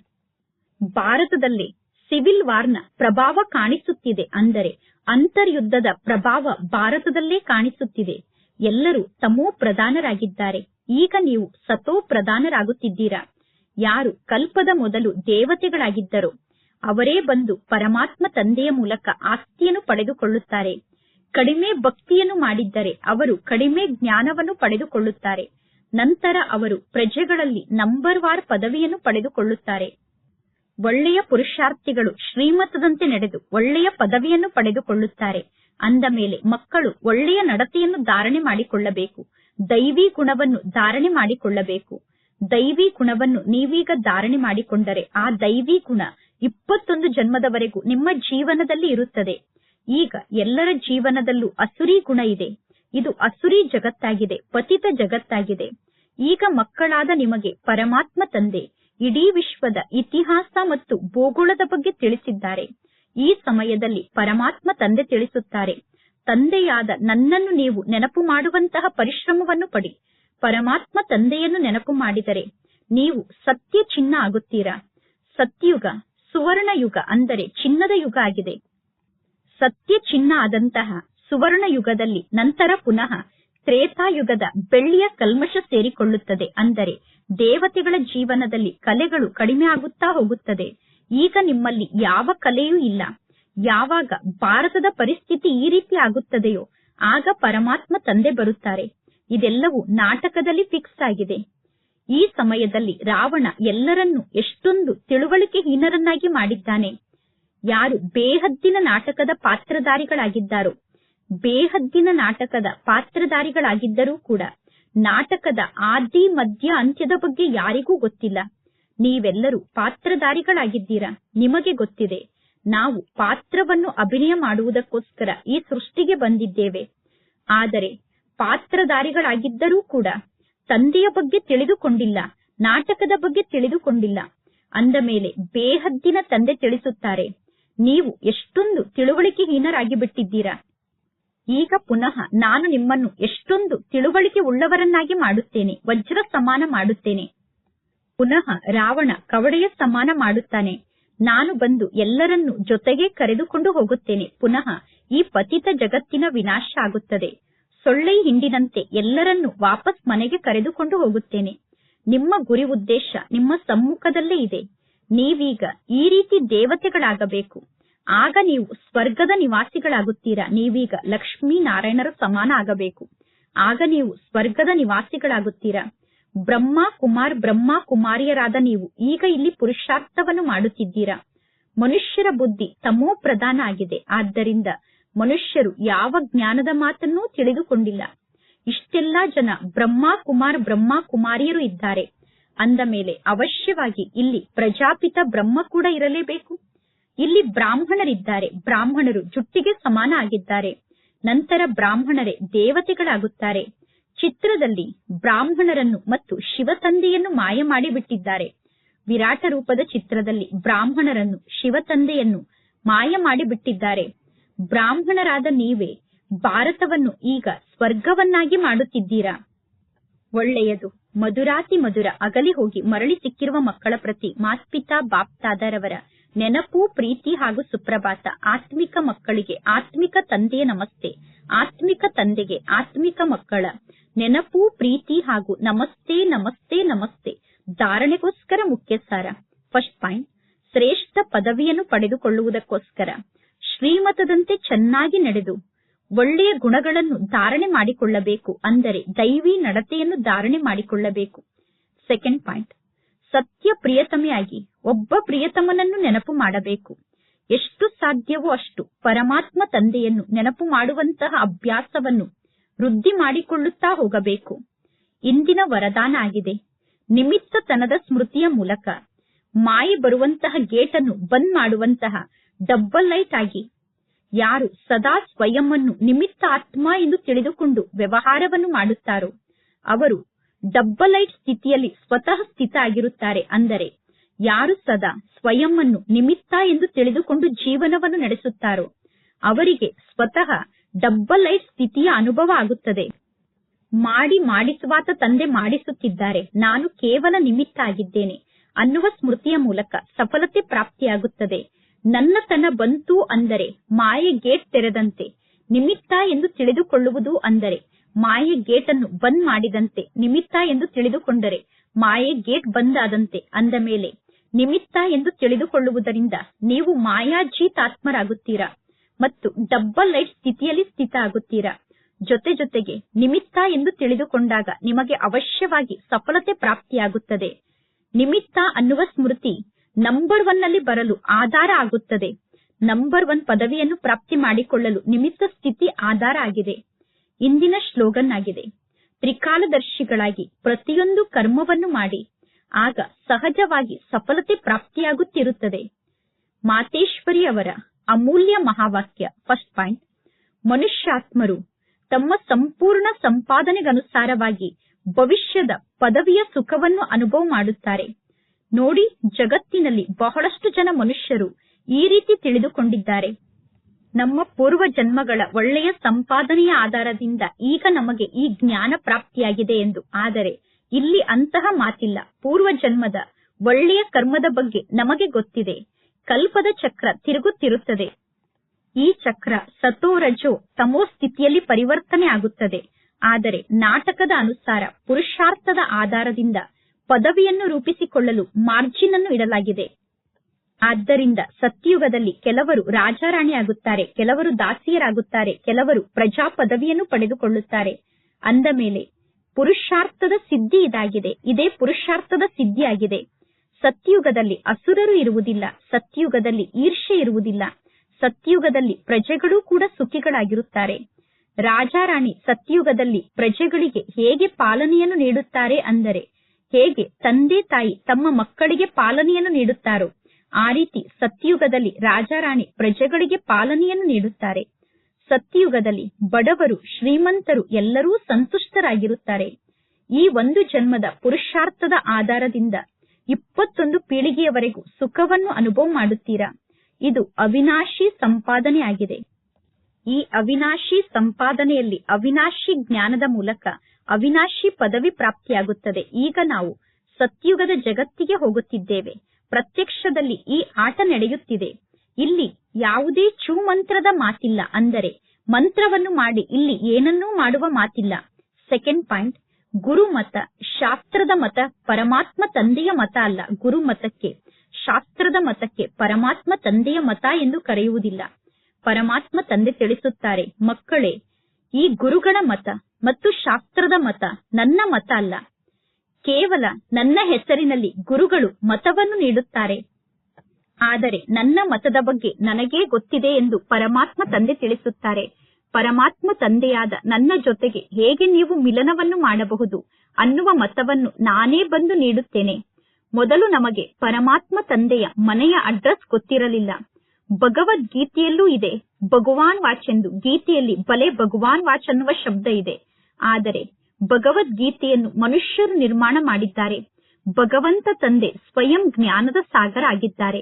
ಭಾರತದಲ್ಲಿ ಸಿವಿಲ್ ವಾರ್ನ ಪ್ರಭಾವ ಕಾಣಿಸುತ್ತಿದೆ ಅಂದರೆ ಅಂತರ್ಯುದ್ಧದ ಪ್ರಭಾವ ಭಾರತದಲ್ಲೇ ಕಾಣಿಸುತ್ತಿದೆ. ಎಲ್ಲರೂ ತಮೋ ಪ್ರಧಾನರಾಗಿದ್ದಾರೆ. ಈಗ ನೀವು ಸತೋ ಪ್ರಧಾನರಾಗುತ್ತಿದ್ದೀರಾ? ಯಾರು ಕಲ್ಪದ ಮೊದಲು ದೇವತೆಗಳಾಗಿದ್ದರೋ, ಅವರೇ ಬಂದು ಪರಮಾತ್ಮ ತಂದೆಯ ಮೂಲಕ ಆಸ್ತಿಯನ್ನು ಪಡೆದುಕೊಳ್ಳುತ್ತಾರೆ. ಕಡಿಮೆ ಭಕ್ತಿಯನ್ನು ಮಾಡಿದ್ದರೆ ಅವರು ಕಡಿಮೆ ಜ್ಞಾನವನ್ನು ಪಡೆದುಕೊಳ್ಳುತ್ತಾರೆ. ನಂತರ ಅವರು ಪ್ರಜೆಗಳಲ್ಲಿ ನಂಬರ್ ವಾರ್ ಪದವಿಯನ್ನು ಪಡೆದುಕೊಳ್ಳುತ್ತಾರೆ. ಒಳ್ಳೆಯ ಪುರುಷಾರ್ಥಿಗಳು ಶ್ರೀಮತದಂತೆ ನಡೆದು ಒಳ್ಳೆಯ ಪದವಿಯನ್ನು ಪಡೆದುಕೊಳ್ಳುತ್ತಾರೆ. ಅಂದ ಮೇಲೆ ಮಕ್ಕಳು ಒಳ್ಳೆಯ ನಡತೆಯನ್ನು ಧಾರಣೆ ಮಾಡಿಕೊಳ್ಳಬೇಕು, ದೈವಿ ಗುಣವನ್ನು ಧಾರಣೆ ಮಾಡಿಕೊಳ್ಳಬೇಕು. ದೈವಿ ಗುಣವನ್ನು ನೀವೀಗ ಧಾರಣೆ ಮಾಡಿಕೊಂಡರೆ ಆ ದೈವಿ ಗುಣ ಇಪ್ಪತ್ತೊಂದು ಜನ್ಮದವರೆಗೂ ನಿಮ್ಮ ಜೀವನದಲ್ಲಿ ಇರುತ್ತದೆ. ಈಗ ಎಲ್ಲರ ಜೀವನದಲ್ಲೂ ಅಸುರಿ ಗುಣ ಇದೆ. ಇದು ಅಸುರಿ ಜಗತ್ತಾಗಿದೆ, ಪತಿತ ಜಗತ್ತಾಗಿದೆ. ಈಗ ಮಕ್ಕಳಾದ ನಿಮಗೆ ಪರಮಾತ್ಮ ತಂದೆ, ಇಡೀ ವಿಶ್ವದ ಇತಿಹಾಸ ಮತ್ತು ಭೂಗೋಳದ ಬಗ್ಗೆ ತಿಳಿಸಿದ್ದಾರೆ. ಈ ಸಮಯದಲ್ಲಿ ಪರಮಾತ್ಮ ತಂದೆ ತಿಳಿಸುತ್ತಾರೆ, ತಂದೆಯಾದ ನನ್ನನ್ನು ನೀವು ನೆನಪು ಮಾಡುವಂತಹ ಪರಿಶ್ರಮವನ್ನು ಪಡಿ. ಪರಮಾತ್ಮ ತಂದೆಯನ್ನು ನೆನಪು ಮಾಡಿದರೆ ನೀವು ಸತ್ಯ ಚಿನ್ನ ಆಗುತ್ತೀರಾ? ಸತ್ಯಯುಗ ಸುವರ್ಣ ಯುಗ ಅಂದರೆ ಚಿನ್ನದ ಯುಗ ಆಗಿದೆ. ಸತ್ಯ ಚಿನ್ನ ಆದಂತಹ ಸುವರ್ಣ ಯುಗದಲ್ಲಿ ನಂತರ ಪುನಃ ತ್ರೇತಾಯುಗದ ಬೆಳ್ಳಿಯ ಕಲ್ಮಶ ಸೇರಿಕೊಳ್ಳುತ್ತದೆ ಅಂದರೆ ದೇವತೆಗಳ ಜೀವನದಲ್ಲಿ ಕಲೆಗಳು ಕಡಿಮೆ ಆಗುತ್ತಾ ಹೋಗುತ್ತದೆ. ಈಗ ನಿಮ್ಮಲ್ಲಿ ಯಾವ ಕಲೆಯೂ ಇಲ್ಲ. ಯಾವಾಗ ಭಾರತದ ಪರಿಸ್ಥಿತಿ ಈ ರೀತಿ ಆಗುತ್ತದೆಯೋ, ಆಗ ಪರಮಾತ್ಮ ತಂದೆ ಬರುತ್ತಾರೆ. ಇದೆಲ್ಲವೂ ನಾಟಕದಲ್ಲಿ ಫಿಕ್ಸ್ ಆಗಿದೆ. ಈ ಸಮಯದಲ್ಲಿ ರಾವಣ ಎಲ್ಲರನ್ನೂ ಎಷ್ಟೊಂದು ತಿಳುವಳಿಕೆಹೀನರನ್ನಾಗಿ ಮಾಡಿದ್ದಾನೆ. ಯಾರು ಬೇಹದ್ದಿನ ನಾಟಕದ ಪಾತ್ರಧಾರಿಗಳಾಗಿದ್ದಾರೋ, ಬೇಹದ್ದಿನ ನಾಟಕದ ಪಾತ್ರಧಾರಿಗಳಾಗಿದ್ದರೂ ಕೂಡ ನಾಟಕದ ಆದಿ, ಮಧ್ಯ, ಅಂತ್ಯದ ಬಗ್ಗೆ ಯಾರಿಗೂ ಗೊತ್ತಿಲ್ಲ. ನೀವೆಲ್ಲರೂ ಪಾತ್ರಧಾರಿಗಳಾಗಿದ್ದೀರಾ? ನಿಮಗೆ ಗೊತ್ತಿದೆ. ನಾವು ಪಾತ್ರವನ್ನು ಅಭಿನಯ ಮಾಡುವುದಕ್ಕೋಸ್ಕರ ಈ ಸೃಷ್ಟಿಗೆ ಬಂದಿದ್ದೇವೆ. ಆದರೆ ಪಾತ್ರಧಾರಿಗಳಾಗಿದ್ದರೂ ಕೂಡ ತಂದೆಯ ಬಗ್ಗೆ ತಿಳಿದುಕೊಂಡಿಲ್ಲ, ನಾಟಕದ ಬಗ್ಗೆ ತಿಳಿದುಕೊಂಡಿಲ್ಲ. ಅಂದ ಮೇಲೆ ಬೇಹದ್ದಿನ ತಂದೆ ತಿಳಿಸುತ್ತಾರೆ, ನೀವು ಎಷ್ಟೊಂದು ತಿಳುವಳಿಕೆಹೀನರಾಗಿ ಬಿಟ್ಟಿದ್ದೀರಾ ಈಗ ಪುನಃ ನಾನು ನಿಮ್ಮನ್ನು ಎಷ್ಟೊಂದು ತಿಳುವಳಿಕೆ ಉಳ್ಳವರನ್ನಾಗಿ ಮಾಡುತ್ತೇನೆ, ವಜ್ರ ಸಮಾನ ಮಾಡುತ್ತೇನೆ. ಪುನಃ ರಾವಣ ಕವಡೆಯ ಸಮಾನ ಮಾಡುತ್ತಾನೆ. ನಾನು ಬಂದು ಎಲ್ಲರನ್ನು ಜೊತೆಗೆ ಕರೆದುಕೊಂಡು ಹೋಗುತ್ತೇನೆ. ಪುನಃ ಈ ಪತಿತ ಜಗತ್ತಿನ ವಿನಾಶ ಆಗುತ್ತದೆ. ಸೊಳ್ಳೆ ಹಿಂಡಿನಂತೆ ಎಲ್ಲರನ್ನೂ ವಾಪಸ್ ಮನೆಗೆ ಕರೆದುಕೊಂಡು ಹೋಗುತ್ತೇನೆ. ನಿಮ್ಮ ಗುರಿ ಉದ್ದೇಶ ನಿಮ್ಮ ಸಮ್ಮುಖದಲ್ಲೇ ಇದೆ. ನೀವೀಗ ಈ ರೀತಿ ದೇವತೆಗಳಾಗಬೇಕು. ಆಗ ನೀವು ಸ್ವರ್ಗದ ನಿವಾಸಿಗಳಾಗುತ್ತೀರಾ? ನೀವೀಗ ಲಕ್ಷ್ಮೀ ನಾರಾಯಣರ ಸಮಾನ ಆಗಬೇಕು ಆಗ ನೀವು ಸ್ವರ್ಗದ ನಿವಾಸಿಗಳಾಗುತ್ತೀರಾ? ಬ್ರಹ್ಮ ಕುಮಾರ್ ಬ್ರಹ್ಮ ಕುಮಾರಿಯರಾದ ನೀವು ಈಗ ಇಲ್ಲಿ ಪುರುಷಾರ್ಥವನ್ನು ಮಾಡುತ್ತಿದ್ದೀರಾ? ಮನುಷ್ಯರ ಬುದ್ಧಿ ತಮೋ ಪ್ರಧಾನ ಆಗಿದೆ. ಆದ್ದರಿಂದ ಮನುಷ್ಯರು ಯಾವ ಜ್ಞಾನದ ಮಾತನ್ನೂ ತಿಳಿದುಕೊಂಡಿಲ್ಲ. ಇಷ್ಟೆಲ್ಲ ಜನ ಬ್ರಹ್ಮ ಕುಮಾರ್ ಬ್ರಹ್ಮ ಕುಮಾರಿಯರು ಇದ್ದಾರೆ. ಅಂದ ಮೇಲೆ ಅವಶ್ಯವಾಗಿ ಇಲ್ಲಿ ಪ್ರಜಾಪಿತ ಬ್ರಹ್ಮ ಕೂಡ ಇರಲೇಬೇಕು. ಇಲ್ಲಿ ಬ್ರಾಹ್ಮಣರಿದ್ದಾರೆ. ಬ್ರಾಹ್ಮಣರು ಜುಟ್ಟಿಗೆ ಸಮಾನ ಆಗಿದ್ದಾರೆ. ನಂತರ ಬ್ರಾಹ್ಮಣರೇ ದೇವತೆಗಳಾಗುತ್ತಾರೆ. ಚಿತ್ರದಲ್ಲಿ ಬ್ರಾಹ್ಮಣರನ್ನು ಮತ್ತು ಶಿವತಂದೆಯನ್ನು ಮಾಯ ಮಾಡಿಬಿಟ್ಟಿದ್ದಾರೆ. ವಿರಾಟ ರೂಪದ ಚಿತ್ರದಲ್ಲಿ ಬ್ರಾಹ್ಮಣರನ್ನು, ಶಿವತಂದೆಯನ್ನು ಮಾಯ ಮಾಡಿಬಿಟ್ಟಿದ್ದಾರೆ. ಬ್ರಾಹ್ಮಣರಾದ ನೀವೇ ಭಾರತವನ್ನು ಈಗ ಸ್ವರ್ಗವನ್ನಾಗಿ ಮಾಡುತ್ತಿದ್ದೀರಾ? ಒಳ್ಳೆಯದು. ಮಧುರಾತಿ ಮಧುರ ಅಗಲಿ ಹೋಗಿ ಮರಳಿ ಸಿಕ್ಕಿರುವ ಮಕ್ಕಳ ಪ್ರತಿ ಮಾತ್ಪಿತಾ ಬಾಪ್ತಾದರವರ ನೆನಪು, ಪ್ರೀತಿ ಹಾಗೂ ಸುಪ್ರಭಾತ ಆತ್ಮಿಕ ಮಕ್ಕಳಿಗೆ ಆತ್ಮಿಕ ತಂದೆಯ ನಮಸ್ತೆ, ಆತ್ಮಿಕ ತಂದೆಗೆ ಆತ್ಮಿಕ ಮಕ್ಕಳ ನೆನಪು, ಪ್ರೀತಿ ಹಾಗೂ ನಮಸ್ತೆ ನಮಸ್ತೆ ನಮಸ್ತೆ ಧಾರಣೆಗೋಸ್ಕರ ಮುಖ್ಯ ಸಾರ ಫಸ್ಟ್ ಪಾಯಿಂಟ್, ಶ್ರೇಷ್ಠ ಪದವಿಯನ್ನು ಪಡೆದುಕೊಳ್ಳುವುದಕ್ಕೋಸ್ಕರ ಶ್ರೀಮತದಂತೆ ಚೆನ್ನಾಗಿ ನಡೆದು ಒಳ್ಳೆಯ ಗುಣಗಳನ್ನು ಧಾರಣೆ ಮಾಡಿಕೊಳ್ಳಬೇಕು ಅಂದರೆ ದೈವಿ ನಡತೆಯನ್ನು ಧಾರಣೆ ಮಾಡಿಕೊಳ್ಳಬೇಕು. ಸೆಕೆಂಡ್ ಪಾಯಿಂಟ್ ಸತ್ಯ ಪ್ರಿಯತಮೆಯಾಗಿ ಒಬ್ಬ ಪ್ರಿಯತಮನನ್ನು ನೆನಪು ಮಾಡಬೇಕು. ಎಷ್ಟು ಸಾಧ್ಯವೋ ಅಷ್ಟು ಪರಮಾತ್ಮ ತಂದೆಯನ್ನು ನೆನಪು ಮಾಡುವಂತಹ ಅಭ್ಯಾಸವನ್ನು ವೃದ್ಧಿ ಮಾಡಿಕೊಳ್ಳುತ್ತಾ ಹೋಗಬೇಕು. ಇಂದಿನ ವರದಾನ ಆಗಿದೆ. ನಿಮಿತ್ತತನದ ಸ್ಮೃತಿಯ ಮೂಲಕ ಮಾಯಿ ಬರುವಂತಹ ಗೇಟನ್ನು ಬಂದ್ ಮಾಡುವಂತಹ ಡಬ್ಬಲ್ ಲೈಟ್ ಆಗಿ. ಯಾರು ಸದಾ ಸ್ವಯಂವನ್ನು ನಿಮಿತ್ತ ಆತ್ಮ ಎಂದು ತಿಳಿದುಕೊಂಡು ವ್ಯವಹಾರವನ್ನು ಮಾಡುತ್ತಾರೋ, ಅವರು ಡಬ್ಬಲ್ ಲೈಟ್ ಸ್ಥಿತಿಯಲ್ಲಿ ಸ್ವತಃ ಸ್ಥಿತ ಆಗಿರುತ್ತಾರೆ ಅಂದರೆ, ಯಾರು ಸದಾ ಸ್ವಯಂವನ್ನು ನಿಮಿತ್ತ ಎಂದು ತಿಳಿದುಕೊಂಡು ಜೀವನವನ್ನು ನಡೆಸುತ್ತಾರೋ, ಅವರಿಗೆ ಸ್ವತಃ ಡಬ್ಬಲ್ ಲೈಟ್ ಸ್ಥಿತಿಯ ಅನುಭವ ಆಗುತ್ತದೆ. ಮಾಡಿ ಮಾಡಿಸುವಾತ ತಂದೆ ಮಾಡಿಸುತ್ತಿದ್ದಾರೆ, ನಾನು ಕೇವಲ ನಿಮಿತ್ತ ಆಗಿದ್ದೇನೆ ಅನ್ನುವ ಸ್ಮೃತಿಯ ಮೂಲಕ ಸಫಲತೆ ಪ್ರಾಪ್ತಿಯಾಗುತ್ತದೆ. ನನ್ನತನ ಬಂತು ಅಂದರೆ ಮಾಯೆ ಗೇಟ್ ತೆರೆದಂತೆ. ನಿಮಿತ್ತ ಎಂದು ತಿಳಿದುಕೊಳ್ಳುವುದು ಅಂದರೆ ಮಾಯೆ ಗೇಟ್ ಅನ್ನು ಬಂದ್ ಮಾಡಿದಂತೆ. ನಿಮಿತ್ತ ಎಂದು ತಿಳಿದುಕೊಂಡರೆ ಮಾಯೆ ಗೇಟ್ ಬಂದ್ ಆದಂತೆ. ಅಂದ ಮೇಲೆ, ನಿಮಿತ್ತ ಎಂದು ತಿಳಿದುಕೊಳ್ಳುವುದರಿಂದ ನೀವು ಮಾಯಾಜೀತಾತ್ಮರಾಗುತ್ತೀರಾ ಮತ್ತು ಡಬ್ಬಲ್ ಲೈಟ್ ಸ್ಥಿತಿಯಲ್ಲಿ ಸ್ಥಿತ ಆಗುತ್ತೀರಾ? ಜೊತೆ ಜೊತೆಗೆ ನಿಮಿತ್ತ ಎಂದು ತಿಳಿದುಕೊಂಡಾಗ ನಿಮಗೆ ಅವಶ್ಯವಾಗಿ ಸಫಲತೆ ಪ್ರಾಪ್ತಿಯಾಗುತ್ತದೆ. ನಿಮಿತ್ತ ಅನ್ನುವ ಸ್ಮೃತಿ ನಂಬರ್ ಒನ್ನಲ್ಲಿ ಬರಲು ಆಧಾರ ಆಗುತ್ತದೆ. ನಂಬರ್ ಒನ್ ಪದವಿಯನ್ನು ಪ್ರಾಪ್ತಿ ಮಾಡಿಕೊಳ್ಳಲು ನಿಮಿತ್ತ ಸ್ಥಿತಿ ಆಧಾರ ಆಗಿದೆ. ಇಂದಿನ ಶ್ಲೋಗನ್ ಆಗಿದೆ. ತ್ರಿಕಾಲದರ್ಶಿಗಳಾಗಿ ಪ್ರತಿಯೊಂದು ಕರ್ಮವನ್ನು ಮಾಡಿ. ಆಗ ಸಹಜವಾಗಿ ಸಫಲತೆ ಪ್ರಾಪ್ತಿಯಾಗುತ್ತಿರುತ್ತದೆ. ಮಾತೇಶ್ವರಿ ಅವರ ಅಮೂಲ್ಯ ಮಹಾವಾಕ್ಯ ಫಸ್ಟ್ ಪಾಯಿಂಟ್ ಮನುಷ್ಯಾತ್ಮರು ತಮ್ಮ ಸಂಪೂರ್ಣ ಸಂಪಾದನೆಗನುಸಾರವಾಗಿ ಭವಿಷ್ಯದ ಪದವಿಯ ಸುಖವನ್ನು ಅನುಭವ ಮಾಡುತ್ತಾರೆ. ನೋಡಿ ಜಗತ್ತಿನಲ್ಲಿ ಬಹಳಷ್ಟು ಜನ ಮನುಷ್ಯರು ಈ ರೀತಿ ತಿಳಿದುಕೊಂಡಿದ್ದಾರೆ. ನಮ್ಮ ಪೂರ್ವ ಜನ್ಮಗಳ ಒಳ್ಳೆಯ ಸಂಪಾದನೆಯ ಆಧಾರದಿಂದ ಈಗ ನಮಗೆ ಈ ಜ್ಞಾನ ಪ್ರಾಪ್ತಿಯಾಗಿದೆ ಎಂದು. ಆದರೆ ಇಲ್ಲಿ ಅಂತಹ ಮಾತಿಲ್ಲ. ಪೂರ್ವ ಜನ್ಮದ ಒಳ್ಳೆಯ ಕರ್ಮದ ಬಗ್ಗೆ ನಮಗೆ ಗೊತ್ತಿದೆ. ಕಲ್ಪದ ಚಕ್ರ ತಿರುಗುತ್ತಿರುತ್ತದೆ. ಈ ಚಕ್ರ ಸತೋ ರಜೋ ತಮೋ ಸ್ಥಿತಿಯಲ್ಲಿ ಪರಿವರ್ತನೆ ಆಗುತ್ತದೆ. ಆದರೆ ನಾಟಕದ ಅನುಸಾರ ಪುರುಷಾರ್ಥದ ಆಧಾರದಿಂದ ಪದವಿಯನ್ನು ರೂಪಿಸಿಕೊಳ್ಳಲು ಮಾರ್ಜಿನ್ ಅನ್ನು ಇಡಲಾಗಿದೆ. ಆದ್ದರಿಂದ ಸತ್ಯಯುಗದಲ್ಲಿ ಕೆಲವರು ರಾಜಾರಾಣಿ ಆಗುತ್ತಾರೆ, ಕೆಲವರು ದಾಸಿಯರಾಗುತ್ತಾರೆ, ಕೆಲವರು ಪ್ರಜಾ ಪದವಿಯನ್ನು ಪಡೆದುಕೊಳ್ಳುತ್ತಾರೆ. ಅಂದ ಮೇಲೆ ಪುರುಷಾರ್ಥದ ಸಿದ್ಧಿ ಇದಾಗಿದೆ, ಇದೇ ಪುರುಷಾರ್ಥದ ಸಿದ್ಧಿಯಾಗಿದೆ. ಸತ್ಯಯುಗದಲ್ಲಿ ಅಸುರರು ಇರುವುದಿಲ್ಲ ಸತ್ಯಯುಗದಲ್ಲಿ ಈರ್ಷೆ ಇರುವುದಿಲ್ಲ ಸತ್ಯಯುಗದಲ್ಲಿ ಪ್ರಜೆಗಳೂ ಕೂಡ ಸುಖಿಗಳಾಗಿರುತ್ತಾರೆ. ರಾಜಾರಾಣಿ ಸತ್ಯಯುಗದಲ್ಲಿ ಪ್ರಜೆಗಳಿಗೆ ಹೇಗೆ ಪಾಲನೆಯನ್ನು ನೀಡುತ್ತಾರೆ ಅಂದರೆ ಹೇಗೆ ತಂದೆ ತಾಯಿ ತಮ್ಮ ಮಕ್ಕಳಿಗೆ ಪಾಲನೆಯನ್ನು ನೀಡುತ್ತಾರೋ, ಆ ರೀತಿ ಸತ್ಯಯುಗದಲ್ಲಿ ರಾಜಾರಾಣಿ ಪ್ರಜೆಗಳಿಗೆ ಪಾಲನೆಯನ್ನು ನೀಡುತ್ತಾರೆ. ಸತ್ಯಯುಗದಲ್ಲಿ ಬಡವರು, ಶ್ರೀಮಂತರು ಎಲ್ಲರೂ ಸಂತುಷ್ಟರಾಗಿರುತ್ತಾರೆ. ಈ ಒಂದು ಜನ್ಮದ ಪುರುಷಾರ್ಥದ ಆಧಾರದಿಂದ ಇಪ್ಪತ್ತೊಂದು ಪೀಳಿಗೆಯವರೆಗೂ ಸುಖವನ್ನು ಅನುಭವ ಮಾಡುತ್ತೀರಾ? ಇದು ಅವಿನಾಶಿ ಸಂಪಾದನೆ ಆಗಿದೆ ಈ ಅವಿನಾಶಿ ಸಂಪಾದನೆಯಲ್ಲಿ ಅವಿನಾಶಿ ಜ್ಞಾನದ ಮೂಲಕ ಅವಿನಾಶಿ ಪದವಿ ಪ್ರಾಪ್ತಿಯಾಗುತ್ತದೆ. ಈಗ ನಾವು ಸತ್ಯುಗದ ಜಗತ್ತಿಗೆ ಹೋಗುತ್ತಿದ್ದೇವೆ. ಪ್ರತ್ಯಕ್ಷದಲ್ಲಿ ಈ ಆಟ ನಡೆಯುತ್ತಿದೆ. ಇಲ್ಲಿ ಯಾವುದೇ ಚೂ ಮಂತ್ರದ ಮಾತಿಲ್ಲ. ಅಂದರೆ ಮಂತ್ರವನ್ನು ಮಾಡಿ ಇಲ್ಲಿ ಏನನ್ನೂ ಮಾಡುವ ಮಾತಿಲ್ಲ. ಸೆಕೆಂಡ್ ಪಾಯಿಂಟ್ ಗುರುಮತ, ಶಾಸ್ತ್ರದ ಮತ ಪರಮಾತ್ಮ ತಂದೆಯ ಮತ ಅಲ್ಲ. ಗುರುಮತಕ್ಕೆ, ಶಾಸ್ತ್ರದ ಮತಕ್ಕೆ ಪರಮಾತ್ಮ ತಂದೆಯ ಮತ ಎಂದು ಕರೆಯುವುದಿಲ್ಲ. ಪರಮಾತ್ಮ ತಂದೆ ತಿಳಿಸುತ್ತಾರೆ, ಮಕ್ಕಳೇ, ಈ ಗುರುಗಳ ಮತ ಮತ್ತು ಶಾಸ್ತ್ರದ ಮತ ನನ್ನ ಮತ ಅಲ್ಲ. ಕೇವಲ ನನ್ನ ಹೆಸರಿನಲ್ಲಿ ಗುರುಗಳು ಮತವನ್ನು ನೀಡುತ್ತಾರೆ. ಆದರೆ ನನ್ನ ಮತದ ಬಗ್ಗೆ ನನಗೇ ಗೊತ್ತಿದೆ ಎಂದು ಪರಮಾತ್ಮ ತಂದೆ ತಿಳಿಸುತ್ತಾರೆ. ಪರಮಾತ್ಮ ತಂದೆಯಾದ ನನ್ನ ಜೊತೆಗೆ ಹೇಗೆ ನೀವು ಮಿಲನವನ್ನು ಮಾಡಬಹುದು ಅನ್ನುವ ಮತವನ್ನು ನಾನೇ ಬಂದು ನೀಡುತ್ತೇನೆ. ಮೊದಲು ನಮಗೆ ಪರಮಾತ್ಮ ತಂದೆಯ ಮನೆಯ ಅಡ್ರೆಸ್ ಗೊತ್ತಿರಲಿಲ್ಲ. ಭಗವದ್ಗೀತೆಯಲ್ಲೂ ಇದೆ. ಭಗವಾನ್ ವಾಚ್ ಎಂದು ಗೀತೆಯಲ್ಲಿ ಬಲೆ ಭಗವಾನ್ ವಾಚ್ ಅನ್ನುವ ಶಬ್ದ ಇದೆ. ಆದರೆ ಭಗವದ್ಗೀತೆಯನ್ನು ಮನುಷ್ಯರು ನಿರ್ಮಾಣ ಮಾಡಿದ್ದಾರೆ. ಭಗವಂತ ತಂದೆ ಸ್ವಯಂ ಜ್ಞಾನದ ಸಾಗರ ಆಗಿದ್ದಾರೆ.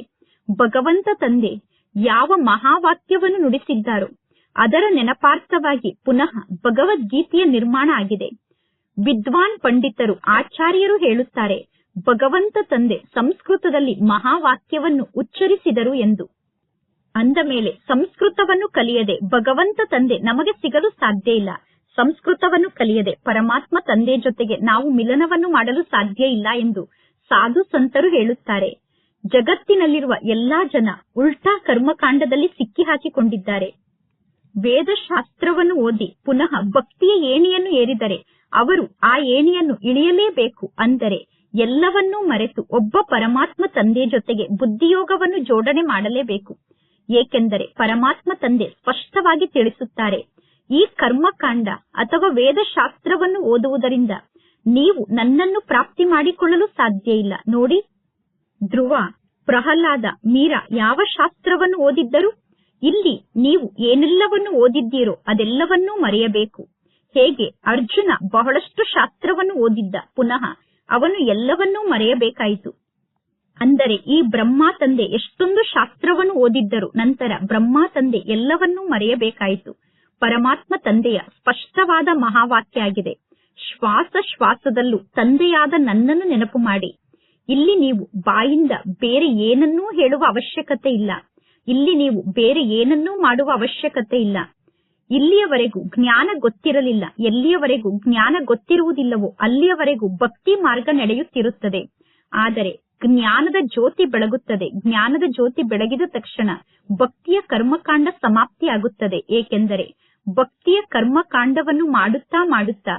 ಭಗವಂತ ತಂದೆ ಯಾವ ಮಹಾವಾಕ್ಯವನ್ನು ನುಡಿಸಿದ್ದಾರೋ ಅದರ ನೆನಪಾರ್ಥವಾಗಿ ಪುನಃ ಭಗವದ್ಗೀತೆಯ ನಿರ್ಮಾಣ ಆಗಿದೆ. ವಿದ್ವಾನ್ ಪಂಡಿತರು ಆಚಾರ್ಯರು ಹೇಳುತ್ತಾರೆ, ಭಗವಂತ ತಂದೆ ಸಂಸ್ಕೃತದಲ್ಲಿ ಮಹಾವಾಕ್ಯವನ್ನು ಉಚ್ಚರಿಸಿದರು ಎಂದು. ಅಂದ ಮೇಲೆ ಸಂಸ್ಕೃತವನ್ನು ಕಲಿಯದೆ ಭಗವಂತ ತಂದೆ ನಮಗೆ ಸಿಗಲು ಸಾಧ್ಯ ಇಲ್ಲ. ಸಂಸ್ಕೃತವನ್ನು ಕಲಿಯದೆ ಪರಮಾತ್ಮ ತಂದೆ ಜೊತೆಗೆ ನಾವು ಮಿಲನವನ್ನು ಮಾಡಲು ಸಾಧ್ಯ ಇಲ್ಲ ಎಂದು ಸಾಧು ಸಂತರು ಹೇಳುತ್ತಾರೆ. ಜಗತ್ತಿನಲ್ಲಿರುವ ಎಲ್ಲಾ ಜನ ಉಲ್ಟಾ ಕರ್ಮಕಾಂಡದಲ್ಲಿ ಸಿಕ್ಕಿ ಹಾಕಿಕೊಂಡಿದ್ದಾರೆ ವೇದಶಾಸ್ತ್ರವನ್ನು ಓದಿ ಪುನಃ ಭಕ್ತಿಯ ಏಣಿಯನ್ನು ಏರಿದರೆ ಅವರು ಆ ಏಣಿಯನ್ನು ಇಳಿಯಲೇಬೇಕು ಅಂದರೆ ಎಲ್ಲವನ್ನೂ ಮರೆತು ಒಬ್ಬ ಪರಮಾತ್ಮ ತಂದೆ ಜೊತೆಗೆ ಬುದ್ಧಿಯೋಗವನ್ನು ಜೋಡಣೆ ಮಾಡಲೇಬೇಕು. ಏಕೆಂದರೆ ಪರಮಾತ್ಮ ತಂದೆ ಸ್ಪಷ್ಟವಾಗಿ ತಿಳಿಸುತ್ತಾರೆ ಈ ಕರ್ಮಕಾಂಡ ಅಥವಾ ವೇದಶಾಸ್ತ್ರವನ್ನು ಓದುವುದರಿಂದ ನೀವು ನನ್ನನ್ನು ಪ್ರಾಪ್ತಿ ಮಾಡಿಕೊಳ್ಳಲು ಸಾಧ್ಯ ಇಲ್ಲ. ನೋಡಿ, ಧ್ರುವ, ಪ್ರಹ್ಲಾದ, ಮೀರಾ ಯಾವ ಶಾಸ್ತ್ರವನ್ನು ಓದಿದ್ದರು? ಇಲ್ಲಿ ನೀವು ಏನೆಲ್ಲವನ್ನು ಓದಿದ್ದೀರೋ ಅದೆಲ್ಲವನ್ನೂ ಮರೆಯಬೇಕು. ಹೇಗೆ? ಅರ್ಜುನ ಬಹಳಷ್ಟು ಶಾಸ್ತ್ರವನ್ನು ಓದಿದ್ದ. ಪುನಃ ಅವನು ಎಲ್ಲವನ್ನೂ ಮರೆಯಬೇಕಾಯಿತು. ಅಂದರೆ ಈ ಬ್ರಹ್ಮ ತಂದೆ ಎಷ್ಟೊಂದು ಶಾಸ್ತ್ರವನ್ನು ಓದಿದ್ದರು. ನಂತರ ಬ್ರಹ್ಮ ತಂದೆ ಎಲ್ಲವನ್ನೂ ಮರೆಯಬೇಕಾಯಿತು. ಪರಮಾತ್ಮ ತಂದೆಯ ಸ್ಪಷ್ಟವಾದ ಮಹಾವಾಕ್ಯ ಆಗಿದೆ ಶ್ವಾಸ ಶ್ವಾಸದಲ್ಲೂ ತಂದೆಯಾದ ನನ್ನನ್ನು ನೆನಪು ಮಾಡಿ. ಇಲ್ಲಿ ನೀವು ಬಾಯಿಂದ ಬೇರೆ ಏನನ್ನೂ ಹೇಳುವ ಅವಶ್ಯಕತೆ ಇಲ್ಲ. ಇಲ್ಲಿ ನೀವು ಬೇರೆ ಏನನ್ನೂ ಮಾಡುವ ಅವಶ್ಯಕತೆ ಇಲ್ಲ. ಇಲ್ಲಿಯವರೆಗೂ ಜ್ಞಾನ ಗೊತ್ತಿರಲಿಲ್ಲ. ಎಲ್ಲಿಯವರೆಗೂ ಜ್ಞಾನ ಗೊತ್ತಿರುವುದಿಲ್ಲವೋ ಅಲ್ಲಿಯವರೆಗೂ ಭಕ್ತಿ ಮಾರ್ಗ ನಡೆಯುತ್ತಿರುತ್ತದೆ. ಆದರೆ ಜ್ಞಾನದ ಜ್ಯೋತಿ ಬೆಳಗುತ್ತದೆ. ಜ್ಞಾನದ ಜ್ಯೋತಿ ಬೆಳಗಿದ ತಕ್ಷಣ ಭಕ್ತಿಯ ಕರ್ಮಕಾಂಡ ಸಮಾಪ್ತಿಯಾಗುತ್ತದೆ. ಏಕೆಂದರೆ ಭಕ್ತಿಯ ಕರ್ಮಕಾಂಡವನ್ನು ಮಾಡುತ್ತಾ ಮಾಡುತ್ತಾ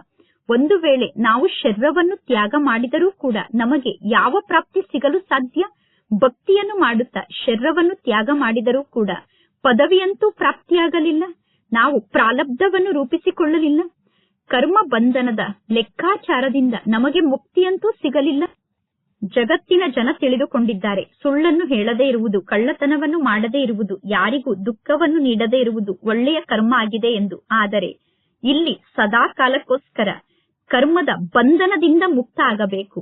ಒಂದು ವೇಳೆ ನಾವು ಶರೀರವನ್ನು ತ್ಯಾಗ ಮಾಡಿದರೂ ಕೂಡ ನಮಗೆ ಯಾವ ಪ್ರಾಪ್ತಿ ಸಿಗಲು ಸಾಧ್ಯ? ಭಕ್ತಿಯನ್ನು ಮಾಡುತ್ತಾ ಶರೀರವನ್ನು ತ್ಯಾಗ ಮಾಡಿದರೂ ಕೂಡ ಪದವಿಯಂತೂ ಪ್ರಾಪ್ತಿಯಾಗಲಿಲ್ಲ, ನಾವು ಪ್ರಾಲಬ್ಧವನ್ನು ರೂಪಿಸಿಕೊಳ್ಳಲಿಲ್ಲ ಕರ್ಮ ಬಂಧನದ ಲೆಕ್ಕಾಚಾರದಿಂದ ನಮಗೆ ಮುಕ್ತಿಯಂತೂ ಸಿಗಲಿಲ್ಲ. ಜಗತ್ತಿನ ಜನ ತಿಳಿದುಕೊಂಡಿದ್ದಾರೆ. ಸುಳ್ಳನ್ನು ಹೇಳದೇ ಇರುವುದು, ಕಳ್ಳತನವನ್ನು ಮಾಡದೇ ಇರುವುದು, ಯಾರಿಗೂ ದುಃಖವನ್ನು ನೀಡದೇ ಇರುವುದು ಒಳ್ಳೆಯ ಕರ್ಮ ಆಗಿದೆ ಎಂದು. ಆದರೆ ಇಲ್ಲಿ ಸದಾ ಕಾಲಕ್ಕೋಸ್ಕರ ಕರ್ಮದ ಬಂಧನದಿಂದ ಮುಕ್ತ ಆಗಬೇಕು.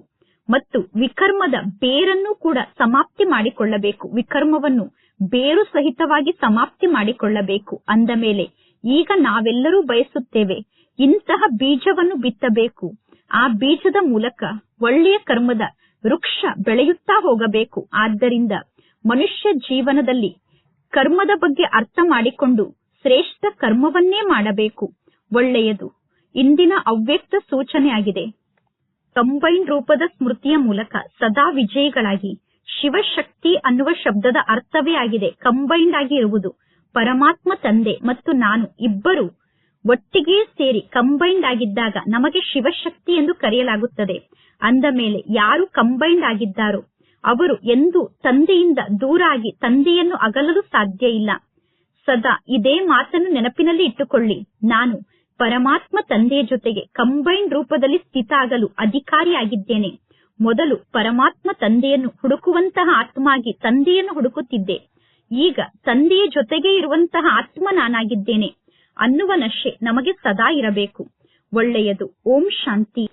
ಮತ್ತು ವಿಕರ್ಮದ ಬೇರನ್ನು ಕೂಡ ಸಮಾಪ್ತಿ ಮಾಡಿಕೊಳ್ಳಬೇಕು. ವಿಕರ್ಮವನ್ನು ಬೇರು ಸಹಿತವಾಗಿ ಸಮಾಪ್ತಿ ಮಾಡಿಕೊಳ್ಳಬೇಕು. ಅಂದ ಮೇಲೆ ಈಗ ನಾವೆಲ್ಲರೂ ಬಯಸುತ್ತೇವೆ, ಇಂತಹ ಬೀಜವನ್ನು ಬಿತ್ತಬೇಕು. ಆ ಬೀಜದ ಮೂಲಕ ಒಳ್ಳೆಯ ಕರ್ಮದ ವೃಕ್ಷ ಬೆಳೆಯುತ್ತಾ ಹೋಗಬೇಕು. ಆದ್ದರಿಂದ ಮನುಷ್ಯ ಜೀವನದಲ್ಲಿ ಕರ್ಮದ ಬಗ್ಗೆ ಅರ್ಥ ಮಾಡಿಕೊಂಡು ಶ್ರೇಷ್ಠ ಕರ್ಮವನ್ನೇ ಮಾಡಬೇಕು. ಒಳ್ಳೆಯದು. ಇಂದಿನ ಅವ್ಯಕ್ತ ಸೂಚನೆಯಾಗಿದೆ. ಕಂಬೈನ್ ರೂಪದ ಸ್ಮೃತಿಯ ಮೂಲಕ ಸದಾ ವಿಜಯಿಗಳಾಗಿ ಶಿವಶಕ್ತಿ ಅನ್ನುವ ಶಬ್ದದ ಅರ್ಥವೇ ಆಗಿದೆ. ಕಂಬೈನ್ಡ್ ಆಗಿ ಇರುವುದು ಪರಮಾತ್ಮ ತಂದೆ ಮತ್ತು ನಾನು ಇಬ್ಬರು ಒಟ್ಟಿಗೆ ಸೇರಿ ಕಂಬೈಂಡ್ ಆಗಿದ್ದಾಗ ನಮಗೆ ಶಿವಶಕ್ತಿ ಎಂದು ಕರೆಯಲಾಗುತ್ತದೆ. ಅಂದ ಮೇಲೆ ಯಾರು ಕಂಬೈನ್ಡ್ ಆಗಿದ್ದಾರೋ ಅವರು ಎಂದೂ ತಂದೆಯಿಂದ ದೂರ ಆಗಿ ತಂದೆಯನ್ನು ಅಗಲಲು ಸಾಧ್ಯ ಇಲ್ಲ. ಸದಾ ಇದೇ ಮಾತನ್ನು ನೆನಪಿನಲ್ಲಿ ಇಟ್ಟುಕೊಳ್ಳಿ. ನಾನು ಪರಮಾತ್ಮ ತಂದೆಯ ಜೊತೆಗೆ ಕಂಬೈಂಡ್ ರೂಪದಲ್ಲಿ ಸ್ಥಿತ ಆಗಲು ಅಧಿಕಾರಿಯಾಗಿದ್ದೇನೆ. ಮೊದಲು ಪರಮಾತ್ಮ ತಂದೆಯನ್ನು ಹುಡುಕುವಂತಹ ಆತ್ಮ ಆಗಿ ತಂದೆಯನ್ನು ಹುಡುಕುತ್ತಿದ್ದೆ. ಈಗ ತಂದೆಯ ಜೊತೆಗೆ ಇರುವಂತಹ ಆತ್ಮ ನಾನಾಗಿದ್ದೇನೆ. ಅನ್ನುವ ನಶೆ ನಮಗೆ ಸದಾ ಇರಬೇಕು. ಒಳ್ಳೆಯದು. ಓಂ ಶಾಂತಿ.